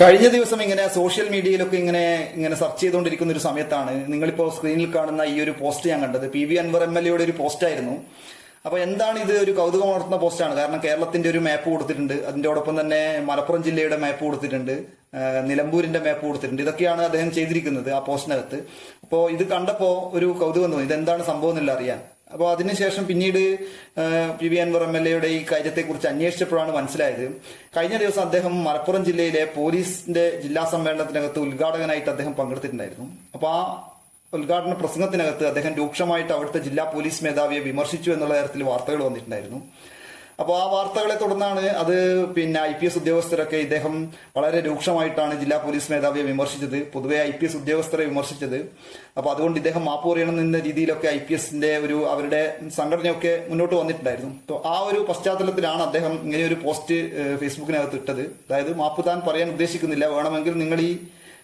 കഴിഞ്ഞ ദിവസം ഇങ്ങനെ സോഷ്യൽ മീഡിയയിലൊക്കെ ഇങ്ങനെ ഇങ്ങനെ സെർച്ച് ചെയ്തുകൊണ്ടിരിക്കുന്ന ഒരു സമയത്താണ് നിങ്ങളിപ്പോ സ്ക്രീനിൽ കാണുന്ന ഈ ഒരു പോസ്റ്റ് ഞാൻ കണ്ടത്. P V Anvar M L എയുടെ ഒരു പോസ്റ്റ് ആയിരുന്നു. അപ്പൊ എന്താണ് ഇത് ഒരു കൗതുകം ഉണർത്തുന്ന പോസ്റ്റാണ് കാരണം കേരളത്തിന്റെ ഒരു മാപ്പ് കൊടുത്തിട്ടുണ്ട്. അതിന്റോടൊപ്പം തന്നെ മലപ്പുറം ജില്ലയുടെ മാപ്പ് കൊടുത്തിട്ടുണ്ട്. നിലമ്പൂരിന്റെ മാപ്പ് കൊടുത്തിട്ടുണ്ട്. ഇതൊക്കെയാണ് അദ്ദേഹം ചെയ്തിരിക്കുന്നത് ആ പോസ്റ്റിനകത്ത് അപ്പോൾ ഇത് കണ്ടപ്പോ ഒരു കൗതുകം തോന്നി. ഇതെന്താണ് സംഭവം എന്നില്ല അറിയാൻ. അപ്പോൾ അതിനുശേഷം പിന്നീട് P V Anvar M L എയുടെ ഈ കാര്യത്തെക്കുറിച്ച് അന്വേഷിച്ചപ്പോഴാണ് മനസ്സിലായത്. കഴിഞ്ഞ ദിവസം അദ്ദേഹം മലപ്പുറം ജില്ലയിലെ പോലീസിന്റെ ജില്ലാ സമ്മേളനത്തിനകത്ത് ഉദ്ഘാടകനായിട്ട് അദ്ദേഹം പങ്കെടുത്തിട്ടുണ്ടായിരുന്നു. അപ്പോൾ ആ ഉദ്ഘാടന പ്രസംഗത്തിനകത്ത് അദ്ദേഹം രൂക്ഷമായിട്ട് അവിടുത്തെ ജില്ലാ പോലീസ് മേധാവിയെ വിമർശിച്ചു എന്നുള്ള തരത്തിൽ വാർത്തകൾ വന്നിട്ടുണ്ടായിരുന്നു. അപ്പോൾ ആ വാർത്തകളെ തുടർന്നാണ് അത് പിന്നെ ഐ പി എസ് ഉദ്യോഗസ്ഥരൊക്കെ ഇദ്ദേഹം വളരെ രൂക്ഷമായിട്ടാണ് ജില്ലാ പോലീസ് മേധാവിയെ വിമർശിച്ചത്. പൊതുവെ ഐ പി എസ് ഉദ്യോഗസ്ഥരെ വിമർശിച്ചത്. അപ്പോൾ അതുകൊണ്ട് ഇദ്ദേഹം മാപ്പ് പറയണം എന്ന രീതിയിലൊക്കെ ഐ പി എസിന്റെ ഒരു അവരുടെ സംഘടനയൊക്കെ മുന്നോട്ട് വന്നിട്ടുണ്ടായിരുന്നു. ആ ഒരു പശ്ചാത്തലത്തിലാണ് അദ്ദേഹം ഇങ്ങനെ ഒരു പോസ്റ്റ് ഫേസ്ബുക്കിനകത്ത് ഇട്ടത്. അതായത് മാപ്പ് താൻ പറയാൻ ഉദ്ദേശിക്കുന്നില്ല. വേണമെങ്കിൽ നിങ്ങൾ ഈ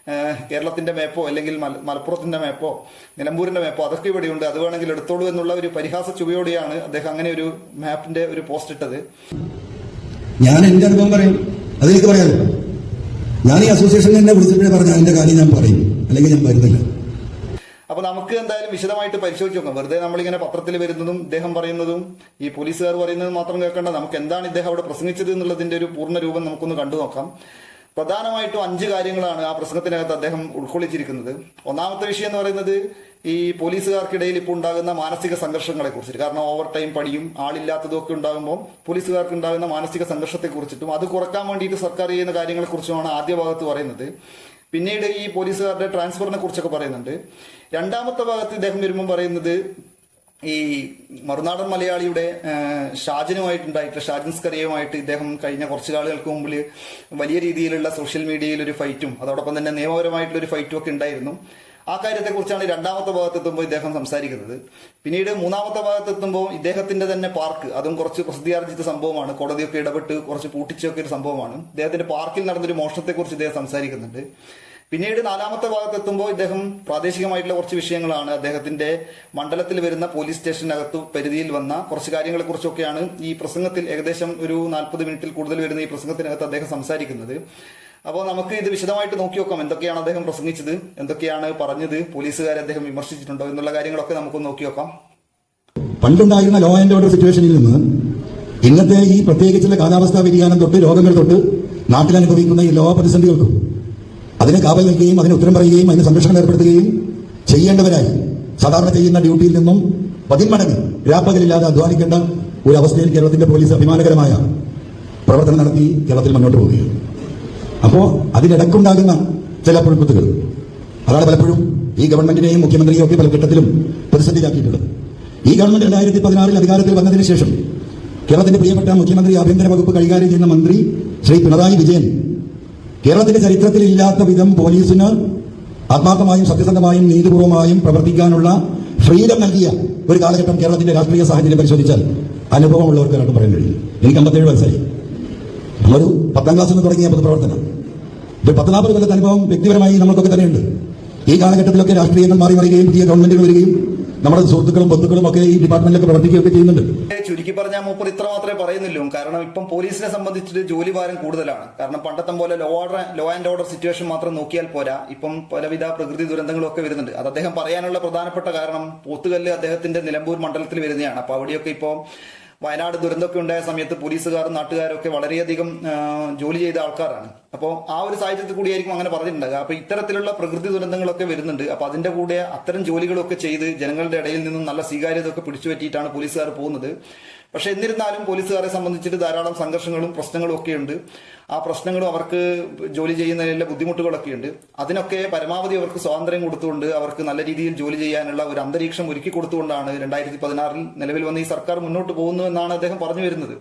ഏഹ് കേരളത്തിന്റെ മാപ്പോ അല്ലെങ്കിൽ മലപ്പുറത്തിന്റെ മലപ്പുറത്തിന്റെ മാപ്പോ നിലമ്പൂരിന്റെ മാപ്പോ അതൊക്കെ ഇവിടെയുണ്ട്. അത് വേണമെങ്കിൽ എടുത്തോളൂ എന്നുള്ള ഒരു പരിഹാസ ചുവയോടെയാണ് അദ്ദേഹം അങ്ങനെ ഒരു മാപ്പിന്റെ ഒരു പോസ്റ്റ് ഇട്ടത്. ഞാൻ എന്റെ അനുഭവം പറയും. അതെനിക്ക് പറയാമോ ഞാൻ ഈ അസോസിയേഷനിൽ എന്നെ വിളിച്ചിട്ട് പറഞ്ഞു അതിന്റെ കാര്യം ഞാൻ പറയും. അല്ലെങ്കിൽ ഞാൻ വരുന്നില്ല. അപ്പൊ നമുക്ക് എന്തായാലും വിശദമായിട്ട് പരിശോധിച്ച് നോക്കാം. വെറുതെ നമ്മളിങ്ങനെ പത്രത്തിൽ വരുന്നതും ഇദ്ദേഹം പറയുന്നതും ഈ പോലീസുകാർ പറയുന്നതും മാത്രം കേൾക്കേണ്ട. നമുക്ക് എന്താണ് ഇദ്ദേഹം അവിടെ പ്രസംഗിച്ചത് എന്നുള്ളതിന്റെ ഒരു പൂർണ രൂപം നമുക്കൊന്ന് കണ്ടു നോക്കാം. പ്രധാനമായിട്ടും അഞ്ച് കാര്യങ്ങളാണ് ആ പ്രസംഗത്തിനകത്ത് അദ്ദേഹം ഉൾക്കൊള്ളിച്ചിരിക്കുന്നത്. ഒന്നാമത്തെ വിഷയം എന്ന് പറയുന്നത് ഈ പോലീസുകാർക്കിടയിൽ ഇപ്പോൾ ഉണ്ടാകുന്ന മാനസിക സംഘർഷങ്ങളെ കുറിച്ചിട്ട് കാരണം ഓവർ ടൈം പണിയും ആളില്ലാത്തതും ഒക്കെ ഉണ്ടാകുമ്പോൾ പോലീസുകാർക്ക് ഉണ്ടാകുന്ന മാനസിക സംഘർഷത്തെ കുറിച്ചിട്ടും അത് കുറയ്ക്കാൻ വേണ്ടിയിട്ട് സർക്കാർ ചെയ്യുന്ന കാര്യങ്ങളെ കുറിച്ചുമാണ് ആദ്യ ഭാഗത്ത് പറയുന്നത്. പിന്നീട് ഈ പോലീസുകാരുടെ ട്രാൻസ്ഫറിനെ കുറിച്ചൊക്കെ പറയുന്നുണ്ട്. രണ്ടാമത്തെ ഭാഗത്ത് ഇദ്ദേഹം വരുമ്പോൾ പറയുന്നത് ഈ മറുനാടൻ മലയാളിയുടെ ഷാജിനുമായിട്ടുണ്ടായിട്ട് ഷാജൻ സ്കറിയുമായിട്ട് ഇദ്ദേഹം കഴിഞ്ഞ കുറച്ച് നാളുകൾക്ക് മുമ്പിൽ വലിയ രീതിയിലുള്ള സോഷ്യൽ മീഡിയയിൽ ഒരു ഫൈറ്റും അതോടൊപ്പം തന്നെ നിയമപരമായിട്ടുള്ള ഒരു ഫൈറ്റും ഒക്കെ ഉണ്ടായിരുന്നു. ആ കാര്യത്തെക്കുറിച്ചാണ് രണ്ടാമത്തെ ഭാഗത്തെത്തുമ്പോൾ ഇദ്ദേഹം സംസാരിക്കുന്നത്. പിന്നീട് മൂന്നാമത്തെ ഭാഗത്തെത്തുമ്പോൾ ഇദ്ദേഹത്തിന്റെ തന്നെ പാർക്ക് അതും കുറച്ച് പ്രസിദ്ധിയാർജിച്ച സംഭവമാണ്. കോടതിയൊക്കെ ഇടപെട്ട് കുറച്ച് പൂട്ടിച്ചൊക്കെ ഒരു സംഭവമാണ്. ഇദ്ദേഹത്തിന്റെ പാർക്കിൽ നടന്നൊരു മോഷണത്തെക്കുറിച്ച് ഇദ്ദേഹം സംസാരിക്കുന്നുണ്ട്. പിന്നീട് നാലാമത്തെ ഭാഗത്തെത്തുമ്പോൾ ഇദ്ദേഹം പ്രാദേശികമായിട്ടുള്ള കുറച്ച് വിഷയങ്ങളാണ് അദ്ദേഹത്തിന്റെ മണ്ഡലത്തിൽ വരുന്ന പോലീസ് സ്റ്റേഷനകത്ത് പരിധിയിൽ വന്ന കുറച്ച് കാര്യങ്ങളെ കുറിച്ചൊക്കെയാണ് ഈ പ്രസംഗത്തിൽ ഏകദേശം ഒരു നാൽപ്പത് മിനിറ്റിൽ കൂടുതൽ വരുന്ന ഈ പ്രസംഗത്തിനകത്ത് അദ്ദേഹം സംസാരിക്കുന്നത്. അപ്പോൾ നമുക്ക് ഇത് വിശദമായിട്ട് നോക്കി നോക്കാം. എന്തൊക്കെയാണ് അദ്ദേഹം പ്രസംഗിച്ചത്? എന്തൊക്കെയാണ് പറഞ്ഞത്? പോലീസുകാരെ അദ്ദേഹം വിമർശിച്ചിട്ടുണ്ടോ? എന്നുള്ള കാര്യങ്ങളൊക്കെ നമുക്ക് നോക്കി നോക്കാം. പണ്ടുണ്ടായിരുന്ന ലോ ആൻഡ് ഓർഡർ സിറ്റുവേഷനിൽ നിന്ന് ഇന്നത്തെ ഈ പ്രത്യേകിച്ചുള്ള കാലാവസ്ഥാ വ്യതിയാനം തൊട്ട് രോഗങ്ങൾ തൊട്ട് നാട്ടിൽ അനുഭവിക്കുന്ന ഈ ലോ പ്രതിസന്ധികൾക്കും അതിനെ കാവൽ നിൽക്കുകയും അതിന് ഉത്തരം പറയുകയും അതിന് സംരക്ഷണം ഏർപ്പെടുത്തുകയും ചെയ്യേണ്ടവരായി സാധാരണ ചെയ്യുന്ന ഡ്യൂട്ടിയിൽ നിന്നും പതിന്മടങ്ങ് രാപ്പകലില്ലാതെ അധ്വാനിക്കേണ്ട ഒരു അവസ്ഥയിൽ കേരളത്തിന്റെ പോലീസ് അഭിമാനകരമായ പ്രവർത്തനം നടത്തി കേരളത്തിൽ മുന്നോട്ട് പോവുകയാണ്. അപ്പോ അതിനിടക്കുണ്ടാകുന്ന ചില പുഴുക്കുത്തുകൾ അതാണ് പലപ്പോഴും ഈ ഗവൺമെന്റിനെയും മുഖ്യമന്ത്രിയെയും ഒക്കെ പല ഘട്ടത്തിലും പ്രതിസന്ധിയിലാക്കിയിട്ടുള്ളത്. ഈ ഗവൺമെന്റ് രണ്ടായിരത്തി പതിനാറിൽ അധികാരത്തിൽ വന്നതിന് ശേഷം കേരളത്തിന്റെ പ്രിയപ്പെട്ട മുഖ്യമന്ത്രി ആഭ്യന്തര വകുപ്പ് കൈകാര്യം ചെയ്യുന്ന മന്ത്രി ശ്രീ പിണറായി വിജയൻ കേരളത്തിന്റെ ചരിത്രത്തിൽ ഇല്ലാത്ത വിധം പോലീസിന് ആത്മാർത്ഥമായും സത്യസന്ധമായും നീതിപൂർവമായും പ്രവർത്തിക്കാനുള്ള ഫ്രീഡം നൽകിയ ഒരു കാലഘട്ടം കേരളത്തിന്റെ രാഷ്ട്രീയ സാഹചര്യം പരിശോധിച്ചാൽ അനുഭവമുള്ളവർക്ക് പറയാൻ കഴിയും. എനിക്ക് അമ്പത്തേഴ് വയസ്സായി. നമ്മളൊരു പത്താം ക്ലാസ്സിൽ നിന്ന് തുടങ്ങിയ പൊതുപ്രവർത്തനം. ഒരു പത്ത് നാൽപ്പത് കൊല്ലത്തെ അനുഭവം വ്യക്തിപരമായി നമ്മൾക്കൊക്കെ തന്നെയുണ്ട്. ഈ കാലഘട്ടത്തിലൊക്കെ രാഷ്ട്രീയങ്ങൾ മാറി മറിയുകയും പുതിയ ഗവൺമെന്റുകൾ വരികയും നമ്മുടെ സുഹൃത്തുക്കളും ബന്ധുക്കളും ഒക്കെ ഈ ഡിപ്പാർട്ട്മെന്റിലൊക്കെ പ്രവർത്തിക്കുകയൊക്കെ ചെയ്യുന്നുണ്ട്. ചുരുക്കി പറഞ്ഞാൽ മൂപ്പർ ഇത്ര മാത്രമേ പറയുന്നുള്ളൂ. കാരണം ഇപ്പം പോലീസിനെ സംബന്ധിച്ചിട്ട് ജോലി ഭാരം കൂടുതലാണ്. കാരണം പണ്ടത്തെ പോലെ law order law and order situation മാത്രം നോക്കിയാൽ പോരാ. ഇപ്പം പലവിധ പ്രകൃതി ദുരന്തങ്ങളും ഒക്കെ വരുന്നുണ്ട്. അത് അദ്ദേഹം പറയാനുള്ള പ്രധാനപ്പെട്ട കാരണം പോത്തുകല്ല് അദ്ദേഹത്തിന്റെ നിലമ്പൂർ മണ്ഡലത്തിൽ വരുന്നതാണ്. അപ്പൊ അവിടെയൊക്കെ ഇപ്പോൾ വയനാട് ദുരന്തമൊക്കെ ഉണ്ടായ സമയത്ത് പോലീസുകാരും നാട്ടുകാരും ഒക്കെ വളരെയധികം ജോലി ചെയ്ത ആൾക്കാരാണ്. അപ്പോൾ ആ ഒരു സാഹചര്യത്തിൽ കൂടിയായിരിക്കും അങ്ങനെ പറഞ്ഞിട്ടുണ്ടാകുക അപ്പൊ ഇത്തരത്തിലുള്ള പ്രകൃതി ദുരന്തങ്ങളൊക്കെ വരുന്നുണ്ട്. അപ്പോൾ അതിന്റെ കൂടെ അത്തരം ജോലികളൊക്കെ ചെയ്ത് ജനങ്ങളുടെ ഇടയിൽ നിന്നും നല്ല സ്വീകാര്യത ഒക്കെ പിടിച്ചു പറ്റിയിട്ടാണ് പോലീസുകാർ പോകുന്നത്. പക്ഷെ എന്നിരുന്നാലും പോലീസുകാരെ സംബന്ധിച്ചിട്ട് ധാരാളം സംഘർഷങ്ങളും പ്രശ്നങ്ങളും ഒക്കെ ഉണ്ട്. ആ പ്രശ്നങ്ങളും അവർക്ക് ജോലി ചെയ്യുന്നതിലെ ബുദ്ധിമുട്ടുകളൊക്കെ ഉണ്ട്. അതിനൊക്കെ പരമാവധി അവർക്ക് സ്വാതന്ത്ര്യം കൊടുത്തുകൊണ്ട് അവർക്ക് നല്ല രീതിയിൽ ജോലി ചെയ്യാനുള്ള ഒരു അന്തരീക്ഷം ഒരുക്കി കൊടുത്തുകൊണ്ടാണ് രണ്ടായിരത്തി പതിനാറിൽ നിലവിൽ വന്ന ഈ സർക്കാർ മുന്നോട്ട് പോകുന്നു എന്നാണ് അദ്ദേഹം പറഞ്ഞു വരുന്നത്.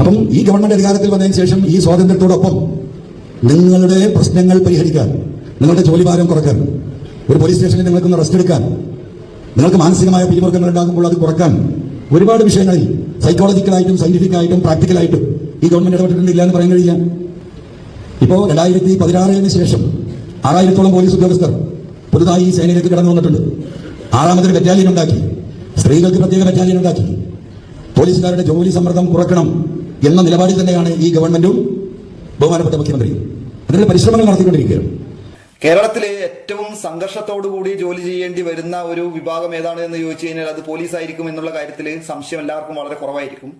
അപ്പം ഈ ഗവൺമെന്റ് അധികാരത്തിൽ വന്നതിന് ശേഷം ഈ സ്വാതന്ത്ര്യത്തോടൊപ്പം നിങ്ങളുടെ പ്രശ്നങ്ങൾ പരിഹരിക്കാൻ നിങ്ങളുടെ ജോലിഭാരം കുറയ്ക്കാൻ ഒരു പോലീസ് സ്റ്റേഷനിൽ നിങ്ങൾക്കൊന്ന് റെസ്റ്റ് എടുക്കാൻ നിങ്ങൾക്ക് മാനസികമായ പിരിമുറുക്കങ്ങൾ ഉണ്ടാകുമ്പോൾ അത് കുറയ്ക്കാൻ ഒരുപാട് വിഷയങ്ങളിൽ സൈക്കോളജിക്കലായിട്ടും സയന്റിഫിക് ആയിട്ടും പ്രാക്ടിക്കലായിട്ടും ഈ ഗവൺമെന്റ് ഇടപെട്ടിട്ടുണ്ടില്ല എന്ന് പറയാൻ കഴിയില്ല. ഇപ്പോൾ രണ്ടായിരത്തി പതിനാറിന് ശേഷം ആറായിരത്തോളം പോലീസ് ഉദ്യോഗസ്ഥർ പുതുതായി ഈ സേനയിലേക്ക് കടന്നു വന്നിട്ടുണ്ട്. ആറാമതൊരു ബറ്റാലിയൻ ഉണ്ടാക്കി. സ്ത്രീകൾക്ക് പ്രത്യേക ബറ്റാലിയൻ ഉണ്ടാക്കി. പോലീസുകാരുടെ ജോലി സമ്മർദ്ദം കുറക്കണം എന്ന നിലപാടിൽ തന്നെയാണ് ഈ ഗവൺമെന്റും ബഹുമാനപ്പെട്ട മുഖ്യമന്ത്രിയും. അതിനുള്ള പരിശ്രമങ്ങൾ നടത്തിക്കൊണ്ടിരിക്കുകയാണ്. കേരളത്തിലെ ഏറ്റവും സംഘർഷത്തോടു കൂടി ജോലി ചെയ്യേണ്ടി വരുന്ന ഒരു വിഭാഗം ഏതാണ് എന്ന് ചോദിച്ചു കഴിഞ്ഞാൽ അത് പോലീസ് ആയിരിക്കും എന്നുള്ള കാര്യത്തിൽ സംശയം എല്ലാവർക്കും വളരെ കുറവായിരിക്കും.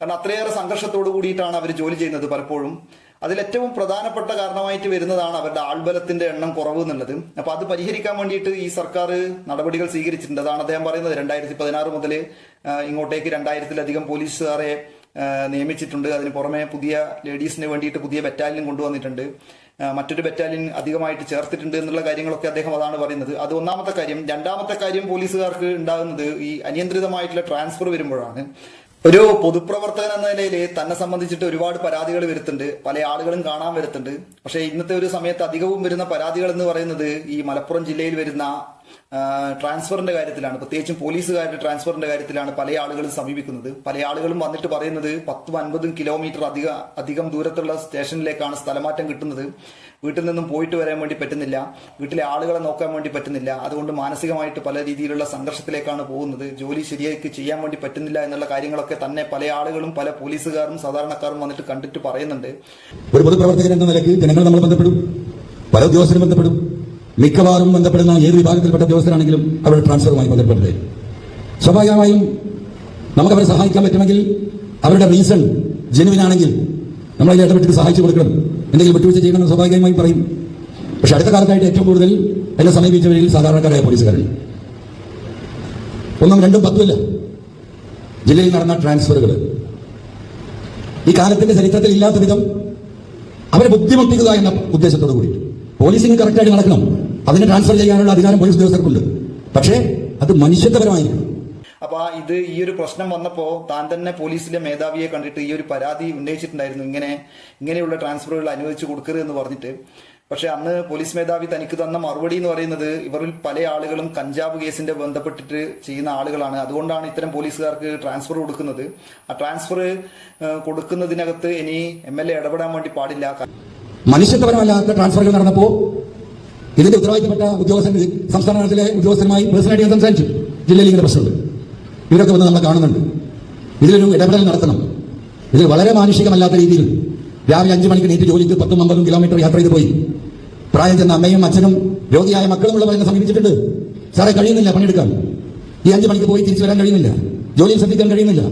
കാരണം അത്രയേറെ സംഘർഷത്തോടു കൂടിയിട്ടാണ് അവർ ജോലി ചെയ്യുന്നത് പലപ്പോഴും. അതിൽ ഏറ്റവും പ്രധാനപ്പെട്ട കാരണമായിട്ട് വരുന്നതാണ് അവരുടെ ആൾബലത്തിന്റെ എണ്ണം കുറവ് എന്നുള്ളത്. അപ്പൊ അത് പരിഹരിക്കാൻ വേണ്ടിയിട്ട് ഈ സർക്കാർ നടപടികൾ സ്വീകരിച്ചിട്ടുണ്ട്. അതാണ് അദ്ദേഹം പറയുന്നത്. രണ്ടായിരത്തി പതിനാറ് മുതൽ ഇങ്ങോട്ടേക്ക് രണ്ടായിരത്തിലധികം പോലീസുകാരെ നിയമിച്ചിട്ടുണ്ട്. അതിന് പുറമെ പുതിയ ലേഡീസിന് വേണ്ടിയിട്ട് പുതിയ ബറ്റാലിയൻ കൊണ്ടുവന്നിട്ടുണ്ട്. മറ്റൊരു ബറ്റാലിയൻ അധികമായിട്ട് ചേർത്തിട്ടുണ്ട് എന്നുള്ള കാര്യങ്ങളൊക്കെ അദ്ദേഹം അതാണ് പറയുന്നത്. അത് ഒന്നാമത്തെ കാര്യം. രണ്ടാമത്തെ കാര്യം പോലീസുകാർക്ക് ഉണ്ടാകുന്നത് ഈ അനിയന്ത്രിതമായിട്ടുള്ള ട്രാൻസ്ഫർ വരുമ്പോഴാണ്. ഒരു പൊതുപ്രവർത്തകൻ എന്ന നിലയിൽ തന്നെ സംബന്ധിച്ചിട്ട് ഒരുപാട് പരാതികൾ വരുത്തുന്നുണ്ട്. പല ആളുകളും കാണാൻ വരുത്തുന്നുണ്ട്. പക്ഷേ ഇന്നത്തെ ഒരു സമയത്ത് അധികവും വരുന്ന പരാതികൾ എന്ന് പറയുന്നത് ഈ മലപ്പുറം ജില്ലയിൽ വരുന്ന ട്രാൻസ്ഫറിന്റെ കാര്യത്തിലാണ്. പ്രത്യേകിച്ചും പോലീസുകാരുടെ ട്രാൻസ്ഫറിന്റെ കാര്യത്തിലാണ് പല ആളുകളും സമീപിക്കുന്നത്. പല ആളുകളും വന്നിട്ട് പറയുന്നത് പത്തും അൻപതും കിലോമീറ്റർ അധിക അധികം ദൂരത്തുള്ള സ്റ്റേഷനിലേക്കാണ് സ്ഥലമാറ്റം കിട്ടുന്നത്. വീട്ടിൽ നിന്നും പോയിട്ട് വരാൻ വേണ്ടി പറ്റുന്നില്ല. വീട്ടിലെ ആളുകളെ നോക്കാൻ വേണ്ടി പറ്റുന്നില്ല. അതുകൊണ്ട് മാനസികമായിട്ട് പല രീതിയിലുള്ള സംഘർഷത്തിലേക്കാണ് പോകുന്നത്. ജോലി ശരിയാക്കി ചെയ്യാൻ വേണ്ടി പറ്റുന്നില്ല എന്നുള്ള കാര്യങ്ങളൊക്കെ തന്നെ പല ആളുകളും പല പോലീസുകാരും സാധാരണക്കാരും വന്നിട്ട് കണ്ടിട്ട് പറയുന്നുണ്ട്. ഒരു പൊതുപ്രവർത്തകൻ എന്ന നിലയ്ക്ക് ജനങ്ങൾ നമ്മൾ ബന്ധപ്പെടും. പല ഉദ്യോഗസ്ഥരും ബന്ധപ്പെടും. മിക്കവാറും ബന്ധപ്പെടുന്ന ഏത് വിഭാഗത്തിൽപ്പെട്ട ഉദ്യോഗസ്ഥരാണെങ്കിലും അവരുടെ ട്രാൻസ്ഫറുമായി ബന്ധപ്പെട്ടത് സ്വാഭാവികമായും നമുക്ക് അവരെ സഹായിക്കാൻ പറ്റുമെങ്കിൽ അവരുടെ റീസൺ ജെനുവിൻ ആണെങ്കിൽ നമ്മളതിൽ ഇടപെട്ടിട്ട് സഹായിച്ചു കൊടുക്കണം. എന്തെങ്കിലും വിട്ടുവീഴ്ച ചെയ്യണമെന്ന് സ്വാഭാവികമായും പറയും. പക്ഷെ അടുത്ത കാലത്തായിട്ട് ഏറ്റവും കൂടുതൽ എന്നെ സമീപിച്ചവരിൽ സാധാരണക്കാരായ പോലീസുകാരാണ് ഒന്നും രണ്ടും പത്തുമില്ല ജില്ലയിൽ നടന്ന ട്രാൻസ്ഫറുകൾ ഈ കാലത്തിന്റെ ചരിത്രത്തിൽ ഇല്ലാത്ത വിധം അവരെ ബുദ്ധിമുട്ടിക്കുക എന്ന ഉദ്ദേശത്തോടു കൂടി പോലീസിങ് കറക്റ്റായിട്ട് നടക്കണം. അതിനെ ട്രാൻസ്ഫർ ചെയ്യാനുള്ള അധികാരം പോലീസ് ഉദ്യോഗസ്ഥർക്കുണ്ട്. പക്ഷേ അത് മനുഷ്യത്വപരമായിരിക്കും അപ്പൊ ഇത് ഈ ഒരു പ്രശ്നം വന്നപ്പോ താൻ തന്നെ പോലീസിലെ മേധാവിയെ കണ്ടിട്ട് ഈ ഒരു പരാതി ഉന്നയിച്ചിട്ടുണ്ടായിരുന്നു. ഇങ്ങനെ ഇങ്ങനെയുള്ള ട്രാൻസ്ഫറുകൾ അനുവദിച്ചു കൊടുക്കരുത് എന്ന് പറഞ്ഞിട്ട്. പക്ഷെ അന്ന് പോലീസ് മേധാവി തനിക്ക് തന്ന മറുപടി എന്ന് പറയുന്നത് ഇവരിൽ പല ആളുകളും കഞ്ചാവ് കേസിന്റെ ബന്ധപ്പെട്ടിട്ട് ചെയ്യുന്ന ആളുകളാണ്. അതുകൊണ്ടാണ് ഇത്തരം പോലീസുകാർക്ക് ട്രാൻസ്ഫർ കൊടുക്കുന്നത്. ആ ട്രാൻസ്ഫർ കൊടുക്കുന്നതിനകത്ത് ഇനി എം എൽ എ ഇടപെടാൻ വേണ്ടി പാടില്ല. മനുഷ്യത്വപരമല്ലാത്ത ട്രാൻസ്ഫറുകൾ നടന്നപ്പോ ഇതിന്റെ ഉത്തരവാദിത്തപ്പെട്ട ഉദ്യോഗസ്ഥൻ സംസ്ഥാന തലത്തിലെ ഉദ്യോഗസ്ഥരുമായി പേഴ്സണലായിട്ട് ഞാൻ സംസാരിച്ചു. ജില്ലയിൽ ഇങ്ങനെ പ്രശ്നമുണ്ട്. ഇവരൊക്കെ വന്ന് നമ്മൾ കാണുന്നുണ്ട്. ഇതിലൊരു ഇടപെടൽ നടത്തണം. ഇതിൽ വളരെ മാനുഷികമല്ലാത്ത രീതിയിൽ രാവിലെ അഞ്ചു മണിക്ക് നീറ്റ് ജോലിക്ക് പത്തും അമ്പതും കിലോമീറ്റർ യാത്ര ചെയ്ത് പോയി. പ്രായം ചെന്ന അമ്മയും അച്ഛനും രോഗിയായ മക്കളും എന്നെ സമീപിച്ചിട്ടുണ്ട്. സാറേ കഴിയുന്നില്ല പണിയെടുക്കാൻ. ഈ അഞ്ചു മണിക്ക് പോയി തിരിച്ചു വരാൻ കഴിയുന്നില്ല. ജോലിയിൽ ശ്രദ്ധിക്കാൻ കഴിയുന്നില്ല.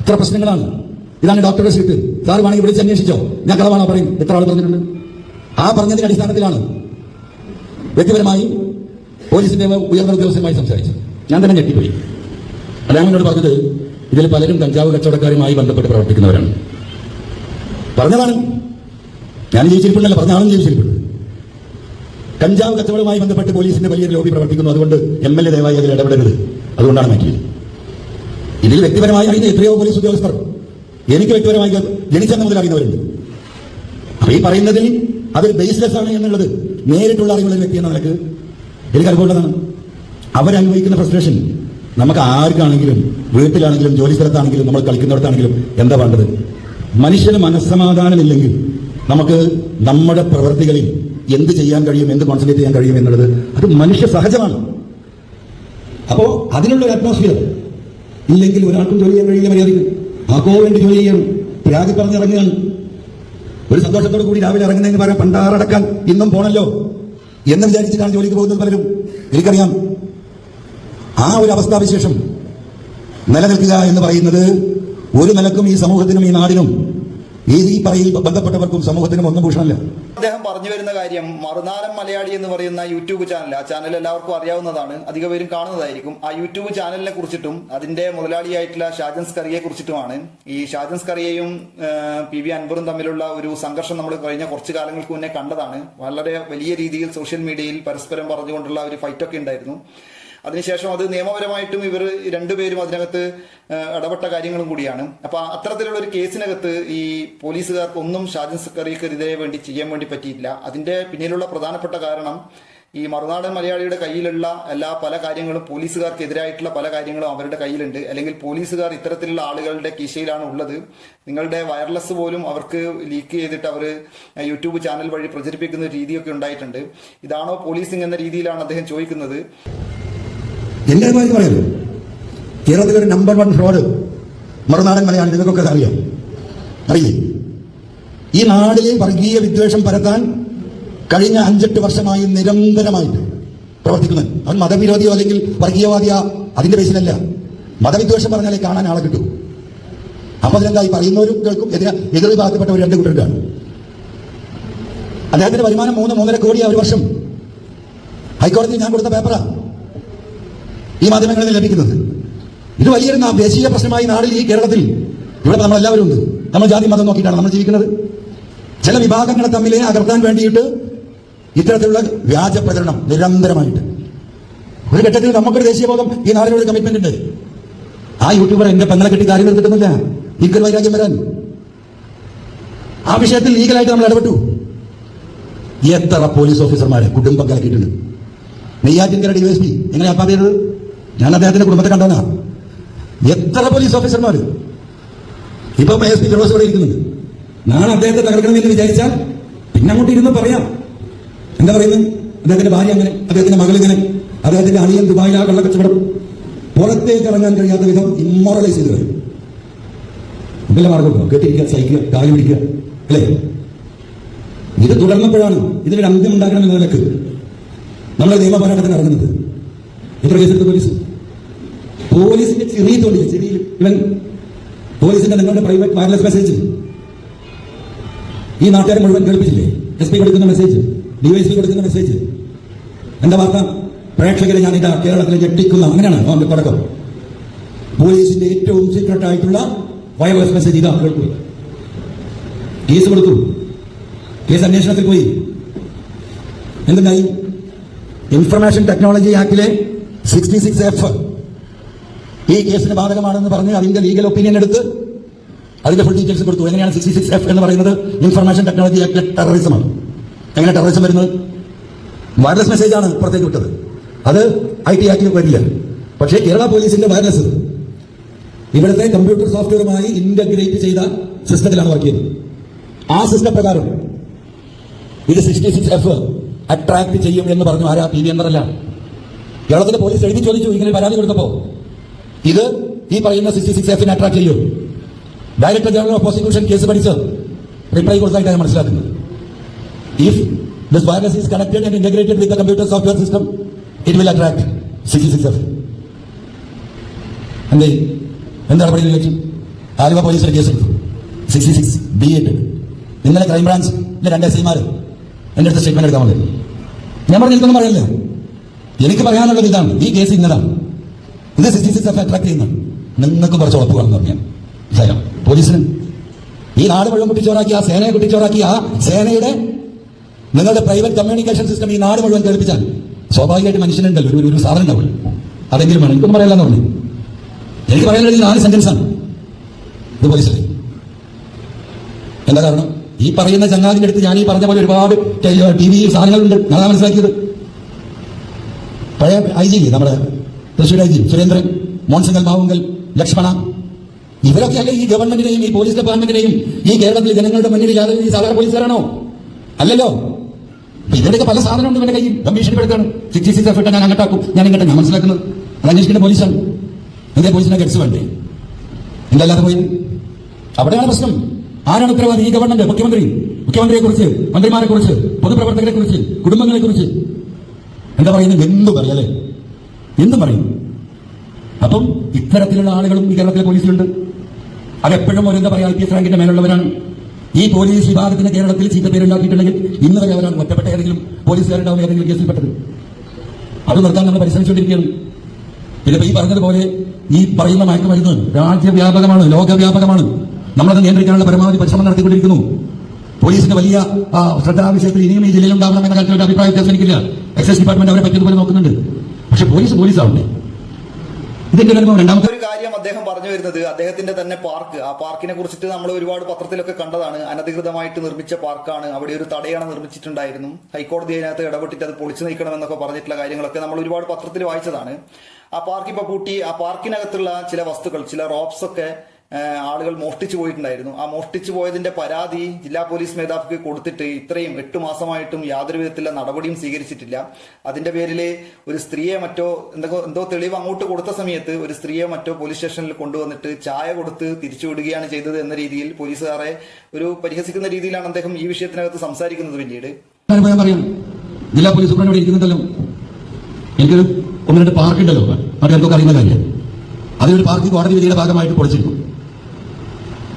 ഇത്ര പ്രശ്നങ്ങളാണ്. ഇതാണ് ഡോക്ടറുടെ സീറ്റ് സാർ വേണമെങ്കിൽ വിളിച്ച് അന്വേഷിച്ചോ. ഞാൻ കളവാണോ പറയും എത്ര ആൾ പറഞ്ഞിട്ടുണ്ട്? ആ പറഞ്ഞതിന്റെ അടിസ്ഥാനത്തിലാണ് വ്യക്തിപരമായി പോലീസിന്റെ ഉയർന്ന ഉദ്യോഗസ്ഥരുമായി സംസാരിച്ചു. ഞാൻ തന്നെ ഞെട്ടിപ്പോയി. അദ്ദേഹം എന്നോട് പറഞ്ഞത് ഇതിൽ പലരും കഞ്ചാവ് കച്ചവടക്കാരുമായി ബന്ധപ്പെട്ട് പ്രവർത്തിക്കുന്നവരാണ്. പറഞ്ഞതാണ്. ഞാൻ ജീവിച്ചിരിപ്പുണ്ടല്ലോ പറഞ്ഞ ആളും ജീവിച്ചിരിപ്പുണ്ട് കഞ്ചാവ് കച്ചവടവുമായി ബന്ധപ്പെട്ട് പോലീസിന്റെ വലിയൊരു ലോബി പ്രവർത്തിക്കുന്നു. അതുകൊണ്ട് എം എൽ എ ദയവായി അതിൽ ഇടപെടരുത്. അതുകൊണ്ടാണ് മാറ്റിയത്. ഇതിൽ വ്യക്തിപരമായി അറിയുന്ന എത്രയോ പോലീസ് ഉദ്യോഗസ്ഥർ എനിക്ക് വ്യക്തിപരമായി ജനിച്ചെന്ന മുതൽ അറിയുന്നവരുണ്ട്. അപ്പൊ ഈ പറയുന്നതിൽ അത് ബേസ്ലെസ് ആണ് എന്നുള്ളത് നേരിട്ടുള്ള അറിവുള്ള വ്യക്തിയാണ് വ്യക്തി എന്ന എനിക്ക് അനുഭവമുള്ളതാണ് അവരനുഭവിക്കുന്ന ഫ്രസ്ട്രേഷൻ നമുക്ക് ആർക്കാണെങ്കിലും വീട്ടിലാണെങ്കിലും ജോലി സ്ഥലത്താണെങ്കിലും നമ്മൾ കളിക്കുന്നിടത്താണെങ്കിലും എന്താ വേണ്ടത്? മനുഷ്യന് മനസ്സമാധാനമില്ലെങ്കിൽ നമുക്ക് നമ്മുടെ പ്രവൃത്തികളിൽ എന്ത് ചെയ്യാൻ കഴിയും എന്ത് കോൺസെൻട്രേറ്റ് ചെയ്യാൻ കഴിയും എന്നുള്ളത് അത് മനുഷ്യ സഹജമാണ്. അപ്പോ അതിനുള്ള ഒരു അറ്റ്മോസ്ഫിയർ ഇല്ലെങ്കിൽ ഒരാൾക്കും ജോലി ചെയ്യാൻ കഴിയില്ല മര്യാദയ്ക്ക്. ആക്കോ വേണ്ടി ജോലി ചെയ്യണം ത്യാഗി പറഞ്ഞിറങ്ങുകയാണ്. ഒരു സന്തോഷത്തോടു കൂടി രാവിലെ ഇറങ്ങുന്നതിന് പറയാം പണ്ടാറടക്കാൻ ഇന്നും പോണല്ലോ എന്ന് വിചാരിച്ചിട്ടാണ് ജോലിക്ക് പോകുന്നത് പലരും. എനിക്കറിയാം. ആ ഒരു അവസ്ഥാവിശേഷം നിലനിൽക്കുക എന്ന് പറയുന്നത് ഒരു നിലക്കും ഈ സമൂഹത്തിനും ഈ നാടിനും ഈ ഈ പറയിൽ ബന്ധപ്പെട്ടവർക്കും സമൂഹത്തിനും ഒന്നും ഭൂഷണമല്ല. അദ്ദേഹം പറഞ്ഞു വരുന്ന കാര്യം മറുനാടൻ മലയാളി എന്ന് പറയുന്ന യൂട്യൂബ് ചാനൽ ആ ചാനൽ എല്ലാവർക്കും അറിയാവുന്നതാണ്. അധിക പേരും കാണുന്നതായിരിക്കും. ആ യൂട്യൂബ് ചാനലിനെ കുറിച്ചിട്ടും അതിന്റെ മുതലാളിയായിട്ടുള്ള ഷാജൻസ് കറിയെ കുറിച്ചിട്ടുമാണ്. ഈ ഷാജൻസ് കറിയെയും പി വി അൻവറും തമ്മിലുള്ള ഒരു സംഘർഷം നമ്മൾ കഴിഞ്ഞ കുറച്ചു കാലങ്ങൾക്ക് മുന്നേ കണ്ടതാണ്. വളരെ വലിയ രീതിയിൽ സോഷ്യൽ മീഡിയയിൽ പരസ്പരം പറഞ്ഞുകൊണ്ടുള്ള ഒരു ഫൈറ്റൊക്കെ ഉണ്ടായിരുന്നു. അതിനുശേഷം അത് നിയമപരമായിട്ടും ഇവർ രണ്ടുപേരും അതിനകത്ത് ഇടപെട്ട കാര്യങ്ങളും കൂടിയാണ്. അപ്പൊ അത്തരത്തിലുള്ള ഒരു കേസിനകത്ത് ഈ പോലീസുകാർക്ക് ഒന്നും ഷാജൻ സക്കറിയക്കെതിരെ വേണ്ടി ചെയ്യാൻ വേണ്ടി പറ്റിയില്ല അതിന്റെ പിന്നിലുള്ള പ്രധാനപ്പെട്ട കാരണം ഈ മറുനാടൻ മലയാളിയുടെ കയ്യിലുള്ള എല്ലാ പല കാര്യങ്ങളും പോലീസുകാർക്ക് എതിരായിട്ടുള്ള പല കാര്യങ്ങളും അവരുടെ കയ്യിലുണ്ട്. അല്ലെങ്കിൽ പോലീസുകാർ ഇത്തരത്തിലുള്ള ആളുകളുടെ കിശയിലാണ് ഉള്ളത്. നിങ്ങളുടെ വയർലെസ് പോലും അവർക്ക് ലീക്ക് ചെയ്തിട്ട് അവർ യൂട്യൂബ് ചാനൽ വഴി പ്രചരിപ്പിക്കുന്ന രീതിയൊക്കെ ഉണ്ടായിട്ടുണ്ട്. ഇതാണോ പോലീസിംഗ് എന്ന രീതിയിലാണ് അദ്ദേഹം ചോദിക്കുന്നത്? എന്റെ കാര്യം കേരളത്തിൽ ഒരു number one fraud Marunadan Malayali നിങ്ങൾക്കൊക്കെ അറിയാം? അറിയേ ഈ നാടിലെ വർഗീയ വിദ്വേഷം പരത്താൻ കഴിഞ്ഞ അഞ്ചെട്ട് വർഷമായി നിരന്തരമായിട്ട് പ്രവർത്തിക്കുന്നത്. അവൻ മതവിരോധിയോ അല്ലെങ്കിൽ വർഗീയവാദിയോ? അതിന്റെ ബേസിലല്ല മതവിദ്വേഷം പറഞ്ഞാലേ കാണാൻ ആളെ കിട്ടൂ. അപ്പൊ അതിലെന്തായി പറയുന്നവരും കേൾക്കും? എതിരെ എതിർ ഭാഗപ്പെട്ടവർ രണ്ട് കൂട്ടർക്കാണ് അദ്ദേഹത്തിന്റെ വരുമാനം മൂന്ന് മൂന്നര കോടിയാണ് ഒരു വർഷം. ഹൈക്കോടതിയിൽ ഞാൻ കൊടുത്ത പേപ്പറാ ഈ മാധ്യമങ്ങളിൽ ലഭിക്കുന്നത്? ഇത് വലിയൊരു ദേശീയ പ്രശ്നമായി നാടിൽ ഈ കേരളത്തിൽ. ഇവിടെ നമ്മളെല്ലാവരും ഉണ്ട്. നമ്മൾ ജാതി മതം നോക്കിയിട്ടാണ് നമ്മൾ ജീവിക്കുന്നത്. ചില വിഭാഗങ്ങളെ തമ്മിൽ അകർത്താൻ വേണ്ടിയിട്ട് ഇത്തരത്തിലുള്ള വ്യാജ പ്രചരണം നിരന്തരമായിട്ട്. ഒരു ഘട്ടത്തിൽ നമുക്കൊരു ദേശീയബോധം ഈ നാടിനോട് കമ്മിറ്റ്മെന്റ് ഉണ്ട്. ആ യൂട്യൂബർ എന്റെ പെങ്ങളെ കെട്ടി കാര്യം നിർത്തിട്ടുന്നില്ല ലീഗൽ വൈരാഗ്യം വരാൻ. ആ വിഷയത്തിൽ ലീഗലായിട്ട് നമ്മൾ ഇടപെട്ടു. എത്ര പോലീസ് ഓഫീസർമാരെ കുടുംബം കലക്കിയിട്ടുണ്ട്. നെയ്യാറ്റിൻകര ഡിവൈഎസ്പി എങ്ങനെ അപ്പാ ചെയ്തത്? ഞാൻ അദ്ദേഹത്തിന്റെ കുടുംബത്തെ കണ്ടവനാ. എത്ര പോലീസ് ഓഫീസർമാര് ഇപ്പൊ എസ് പി ഫിറോസ് ഇവിടെ ഇരിക്കുന്നുണ്ട്. നാളെ അദ്ദേഹത്തെ തകർക്കണമെന്ന് വിചാരിച്ചാൽ പിന്നെ അങ്ങോട്ട് ഇരുന്ന് പറയാം. എന്താ പറയുന്നത്? അദ്ദേഹത്തിന്റെ ഭാര്യ അങ്ങനെ അദ്ദേഹത്തിന്റെ മകൾ ഇങ്ങനെ അദ്ദേഹത്തിന്റെ അണിയൻ ദുബായിൽ ആ കള്ളക്കച്ചവടം പുറത്തേക്ക് ഇറങ്ങാൻ കഴിയാത്ത വിധം ഇമ്മോറലൈസ് ചെയ്ത് ഇതെല്ലാം മാർഗം കെട്ടിരിക്കുക സഹിക്കുക കാലി പിടിക്കുക അല്ലേ? ഇത് തുടർന്നപ്പോഴാണ് ഇതിനൊരു അന്ത്യം ഉണ്ടാക്കണം എന്ന നിലയ്ക്ക് നമ്മുടെ നിയമപോരാട്ടത്തിന് ഇറങ്ങുന്നത്. എത്ര കേസെടുത്ത് പോലീസ്? പോലീസിന്റെ ചെറിയ തോന്നില്ല ചെറിയ ഇവൻ പോലീസിന്റെ നിങ്ങളുടെ പ്രൈവറ്റ് വയർലെസ് മെസ്സേജ് ഈ നാട്ടുകാരെ മുഴുവൻ കേൾപ്പിച്ചില്ലേ? എസ് പി കൊടുക്കുന്ന മെസ്സേജ് ഡിവൈഎസ്പി കൊടുക്കുന്ന മെസ്സേജ് എന്റെ വാർത്ത? പ്രേക്ഷകരെ ഞാൻ ഇതാ കേരളത്തിലെ ഞെട്ടിക്കുന്ന അങ്ങനെയാണ് അവന്റെ തുടക്കം പോലീസിന്റെ ഏറ്റവും സീക്രട്ട് ആയിട്ടുള്ള വയർലെസ് മെസ്സേജ് ഇതാ കേൾക്കുക. കേസ് കൊടുത്തു കേസ് അന്വേഷണത്തിൽ പോയി. എന്തുണ്ടായി? ഇൻഫർമേഷൻ ടെക്നോളജി ആക്ടിലെ സിക്സ്റ്റി സിക്സ് എഫ് ഈ കേസിന് ബാധകമാണെന്ന് പറഞ്ഞ് അതിന്റെ ലീഗൽ ഒപ്പീനിയൻ എടുത്ത് അതിന്റെ ഫുൾ ഡീറ്റെയിൽസ് കൊടുത്തു. എങ്ങനെയാണ് സിക്സ്റ്റി സിക്സ് എഫ് എന്ന് പറയുന്നത്? ഇൻഫർമേഷൻ ടെക്നോളജി ആക്ട് ടെററിസം ആണ്. എങ്ങനെ ടെററിസം വരുന്നത്? വയർലെസ് മെസ്സേജ് ആണ് പുറത്തേക്ക് വിട്ടത്. അത് ഐ ടി ആക്ടിൽ വരില്ല പക്ഷേ കേരള പോലീസിന്റെ വയർലെസ് ഇവിടുത്തെ കമ്പ്യൂട്ടർ സോഫ്റ്റ്വെയറുമായി ഇന്റഗ്രേറ്റ് ചെയ്ത സിസ്റ്റത്തിലാണ് വർക്ക് ചെയ്തത്. ആ സിസ്റ്റം പ്രകാരം ഇത് സിക്സ്റ്റി സിക്സ് എഫ് അട്രാക്ട് ചെയ്യും എന്ന് പറഞ്ഞു ആരാ? പി വി എന്തറല്ല കേരളത്തിലെ പോലീസ് എഴുതി ചോദിച്ചു ഇങ്ങനെ പരാതി കൊടുത്തപ്പോ ഇത് ഈ പറയുന്ന സിക്സ്റ്റി സിക്സ് എഫിനെ അട്രാക്ട് ചെയ്യും. Director general of prosecution case പഠിച്ച് റിപ്ലൈ കൊടുത്തായിട്ടാണ് മനസ്സിലാക്കുന്നത്. If this wireless is connected and integrated with computer software system it will attract sixty six F എന്തേ എന്താണ് പറയുന്നത് ചോദിച്ചു ആലുവ പോലീസിന് കേസ് എടുത്തു. സിക്സ്റ്റി സിക്സ് ബി എട്ട് ഇന്നലെ ക്രൈംബ്രാഞ്ചിന്റെ രണ്ട് എസ് ഐമാർ എന്റെ അടുത്ത് സ്റ്റേറ്റ്മെന്റ് എടുക്കാൻ വന്നത് ഞാൻ പറഞ്ഞു എനിക്കൊന്നും പറയല്ല? എനിക്ക് പറയാനുള്ളത് ഇതാണ്. ഈ കേസ് ഇന്നതാണ് ഇത് സിക്സ്റ്റി സിക്സ് എഫ് അട്രാക്ട് ചെയ്യുന്നു നിങ്ങൾക്ക് കുറച്ച് ഉറപ്പ് വേണം മനസ്സിലായോ പോലീസിന്. ഈ നാട് മുഴുവൻ കുട്ടിച്ചോറാക്കി ആ സേനയെ കുട്ടിച്ചോറാക്കി ആ സേനയുടെ നിങ്ങളുടെ പ്രൈവറ്റ് കമ്മ്യൂണിക്കേഷൻ സിസ്റ്റം ഈ നാട് മുഴുവൻ കേൾപ്പിച്ചാൽ സ്വാഭാവികമായിട്ട് മനുഷ്യനുണ്ടല്ലോ. ഒരു ഒരു സാധനം ഉണ്ടാവും അതെങ്കിലും വേണം. എനിക്കൊന്നും പറയാനില്ലെന്ന് പറഞ്ഞു. എനിക്ക് പറയാനുള്ളത് ഈ നാല് സെന്റൻസ് ആണ്. ഇത് പോലീസിലെ. എന്താ കാരണം? ഈ പറയുന്ന ചങ്ങാതിന്റെ അടുത്ത് ഞാൻ ഈ പറഞ്ഞ പോലെ ഒരുപാട് ടി വി സാധനങ്ങളുണ്ട്. നല്ല മനസ്സിലാക്കിയത്. പഴയ ഐ ജി നമ്മുടെ തൃശ്ശൂർ ഐ ജി സുരേന്ദ്രൻ മോൺസിംഗൽ മാവുങ്കൽ ലക്ഷ്മണ. ഇവരൊക്കെ അല്ലേ ഈ ഗവൺമെന്റിനെയും ഈ പോലീസ് ഡിപ്പാർട്ട്മെന്റിനെയും ഈ കേരളത്തിലെ ജനങ്ങളുടെ മുന്നിൽ യാതൊരു സാധാരണ പോലീസുകാരാണോ? അല്ലല്ലോ. ഇവരുടെ പല സാധനമുണ്ട് ഇവരുടെ കയ്യിൽ. കമ്മീഷൻ എടുക്കാണ് സിക്സ്റ്റി സിക്സ് എഫ് ഞാൻ അങ്ങോട്ടാക്കും ഞാൻ ഇങ്ങോട്ട് ഞാൻ മനസ്സിലാക്കുന്നത്. അന്വേഷിക്കേണ്ട പോലീസാണ്. എന്തേ പോലീസിനെ ഗഡ്സ് വേണ്ടേ? എന്തല്ലാതെ പോയി. അവിടെയാണ് പ്രശ്നം. ആരാണ് ഉത്തരവാദി ഈ ഗവൺമെന്റ് മുഖ്യമന്ത്രി. മുഖ്യമന്ത്രിയെ കുറിച്ച് മന്ത്രിമാരെ കുറിച്ച് പൊതുപ്രവർത്തകരെ കുറിച്ച് കുടുംബങ്ങളെ കുറിച്ച് എന്താ പറയുന്നത്? എന്ത് പറയല്ലേ എന്തും പറയും? അപ്പം ഇത്തരത്തിലുള്ള ആളുകളും ഈ കേരളത്തിലെ പോലീസിലുണ്ട്. അതെപ്പോഴും ഒരു എന്താ പറയാ? ഐ പി എസ് റാങ്കിന്റെ മേലുള്ളവരാണ്. ഈ പോലീസ് വിഭാഗത്തിന് കേരളത്തിൽ ചീത്ത പേരുണ്ടാക്കിയിട്ടുണ്ടെങ്കിൽ ഇന്ന് വരെ അവരാണ് ഒറ്റപ്പെട്ട ഏതെങ്കിലും പോലീസുകാരുണ്ടാവും ഏതെങ്കിലും കേസിൽപ്പെട്ടത് അത് നിർത്താൻ നമ്മൾ പരിശ്രമിച്ചുകൊണ്ടിരിക്കുകയാണ്. പിന്നെ ഈ പറഞ്ഞതുപോലെ ഈ പറയുന്ന മയക്കുമരുന്ന് രാജ്യവ്യാപകമാണ് ലോകവ്യാപകമാണ്. നമ്മളത് നിയന്ത്രിക്കാനുള്ള പരമാവധി പരിശ്രമം നടത്തിക്കൊണ്ടിരിക്കുന്നു. പോലീസിന്റെ വലിയ ശ്രദ്ധാവിഷയത്തിൽ ശ്രദ്ധാ വിഷയത്തിൽ ഇനിയും ഈ ജില്ലയിൽ ഉണ്ടാവണം എന്ന കാര്യത്തിൽ അഭിപ്രായ വ്യത്യാസം എനിക്കില്ല. എക്സൈസ് ഡിപ്പാർട്ട്മെന്റ് അവരെ പറ്റിയതുപോലെ നോക്കുന്നുണ്ട്. പക്ഷെ പോലീസ് പോലീസാവണ്ടേ ഇതിന്റെ അനുഭവം രണ്ടാമത്തെ ഒരു കാര്യം അദ്ദേഹം പറഞ്ഞു വരുന്നത്. അദ്ദേഹത്തിന്റെ തന്നെ പാർക്ക്. ആ പാർക്കിനെ കുറിച്ചിട്ട് നമ്മൾ ഒരുപാട് പത്രത്തിലൊക്കെ കണ്ടതാണ്. അനധികൃതമായിട്ട് നിർമ്മിച്ച പാർക്കാണ്. അവിടെ ഒരു തടയണ നിർമ്മിച്ചിട്ടുണ്ടായിരുന്നു. ഹൈക്കോടതി അതിനകത്ത് ഇടപെട്ടിട്ട് അത് പൊളിച്ചു നീക്കണമെന്നൊക്കെ പറഞ്ഞിട്ടുള്ള കാര്യങ്ങളൊക്കെ നമ്മൾ ഒരുപാട് പത്രത്തിൽ വായിച്ചതാണ്. ആ പാർക്ക് ഇപ്പൊ പൂട്ടി. ആ പാർക്കിനകത്തുള്ള ചില വസ്തുക്കൾ ചില റോപ്സ് ഒക്കെ ആളുകൾ മോഷ്ടിച്ചു പോയിട്ടുണ്ടായിരുന്നു. ആ മോഷ്ടിച്ചു പോയതിന്റെ പരാതി ജില്ലാ പോലീസ് മേധാവിക്ക് കൊടുത്തിട്ട് ഇത്രയും എട്ട് മാസമായിട്ടും യാതൊരു വിധത്തിലുള്ള നടപടിയും സ്വീകരിച്ചിട്ടില്ല. അതിന്റെ പേരിൽ ഒരു സ്ത്രീയെ മറ്റോ എന്തോ എന്തോ തെളിവ് അങ്ങോട്ട് കൊടുത്ത സമയത്ത് ഒരു സ്ത്രീയെ മറ്റോ പോലീസ് സ്റ്റേഷനിൽ കൊണ്ടുവന്നിട്ട് ചായ കൊടുത്ത് തിരിച്ചുവിടുകയാണ് ചെയ്തത് എന്ന രീതിയിൽ പോലീസുകാരെ ഒരു പരിഹസിക്കുന്ന രീതിയിലാണ് അദ്ദേഹം ഈ വിഷയത്തിനകത്ത് സംസാരിക്കുന്നത് പിന്നീട്. ജില്ലാ പോലീസ് സൂപ്രണ്ട് എനിക്കൊരു ഒന്ന് രണ്ട് പാർക്ക് ഉണ്ടല്ലോ അവിടെ എന്തൊക്കെ അറിയുന്ന കാര്യം. അതിനൊരു പാർക്ക് കോടതി വിധിയുടെ ഭാഗമായിട്ട് പൊളിച്ചിരുന്നു.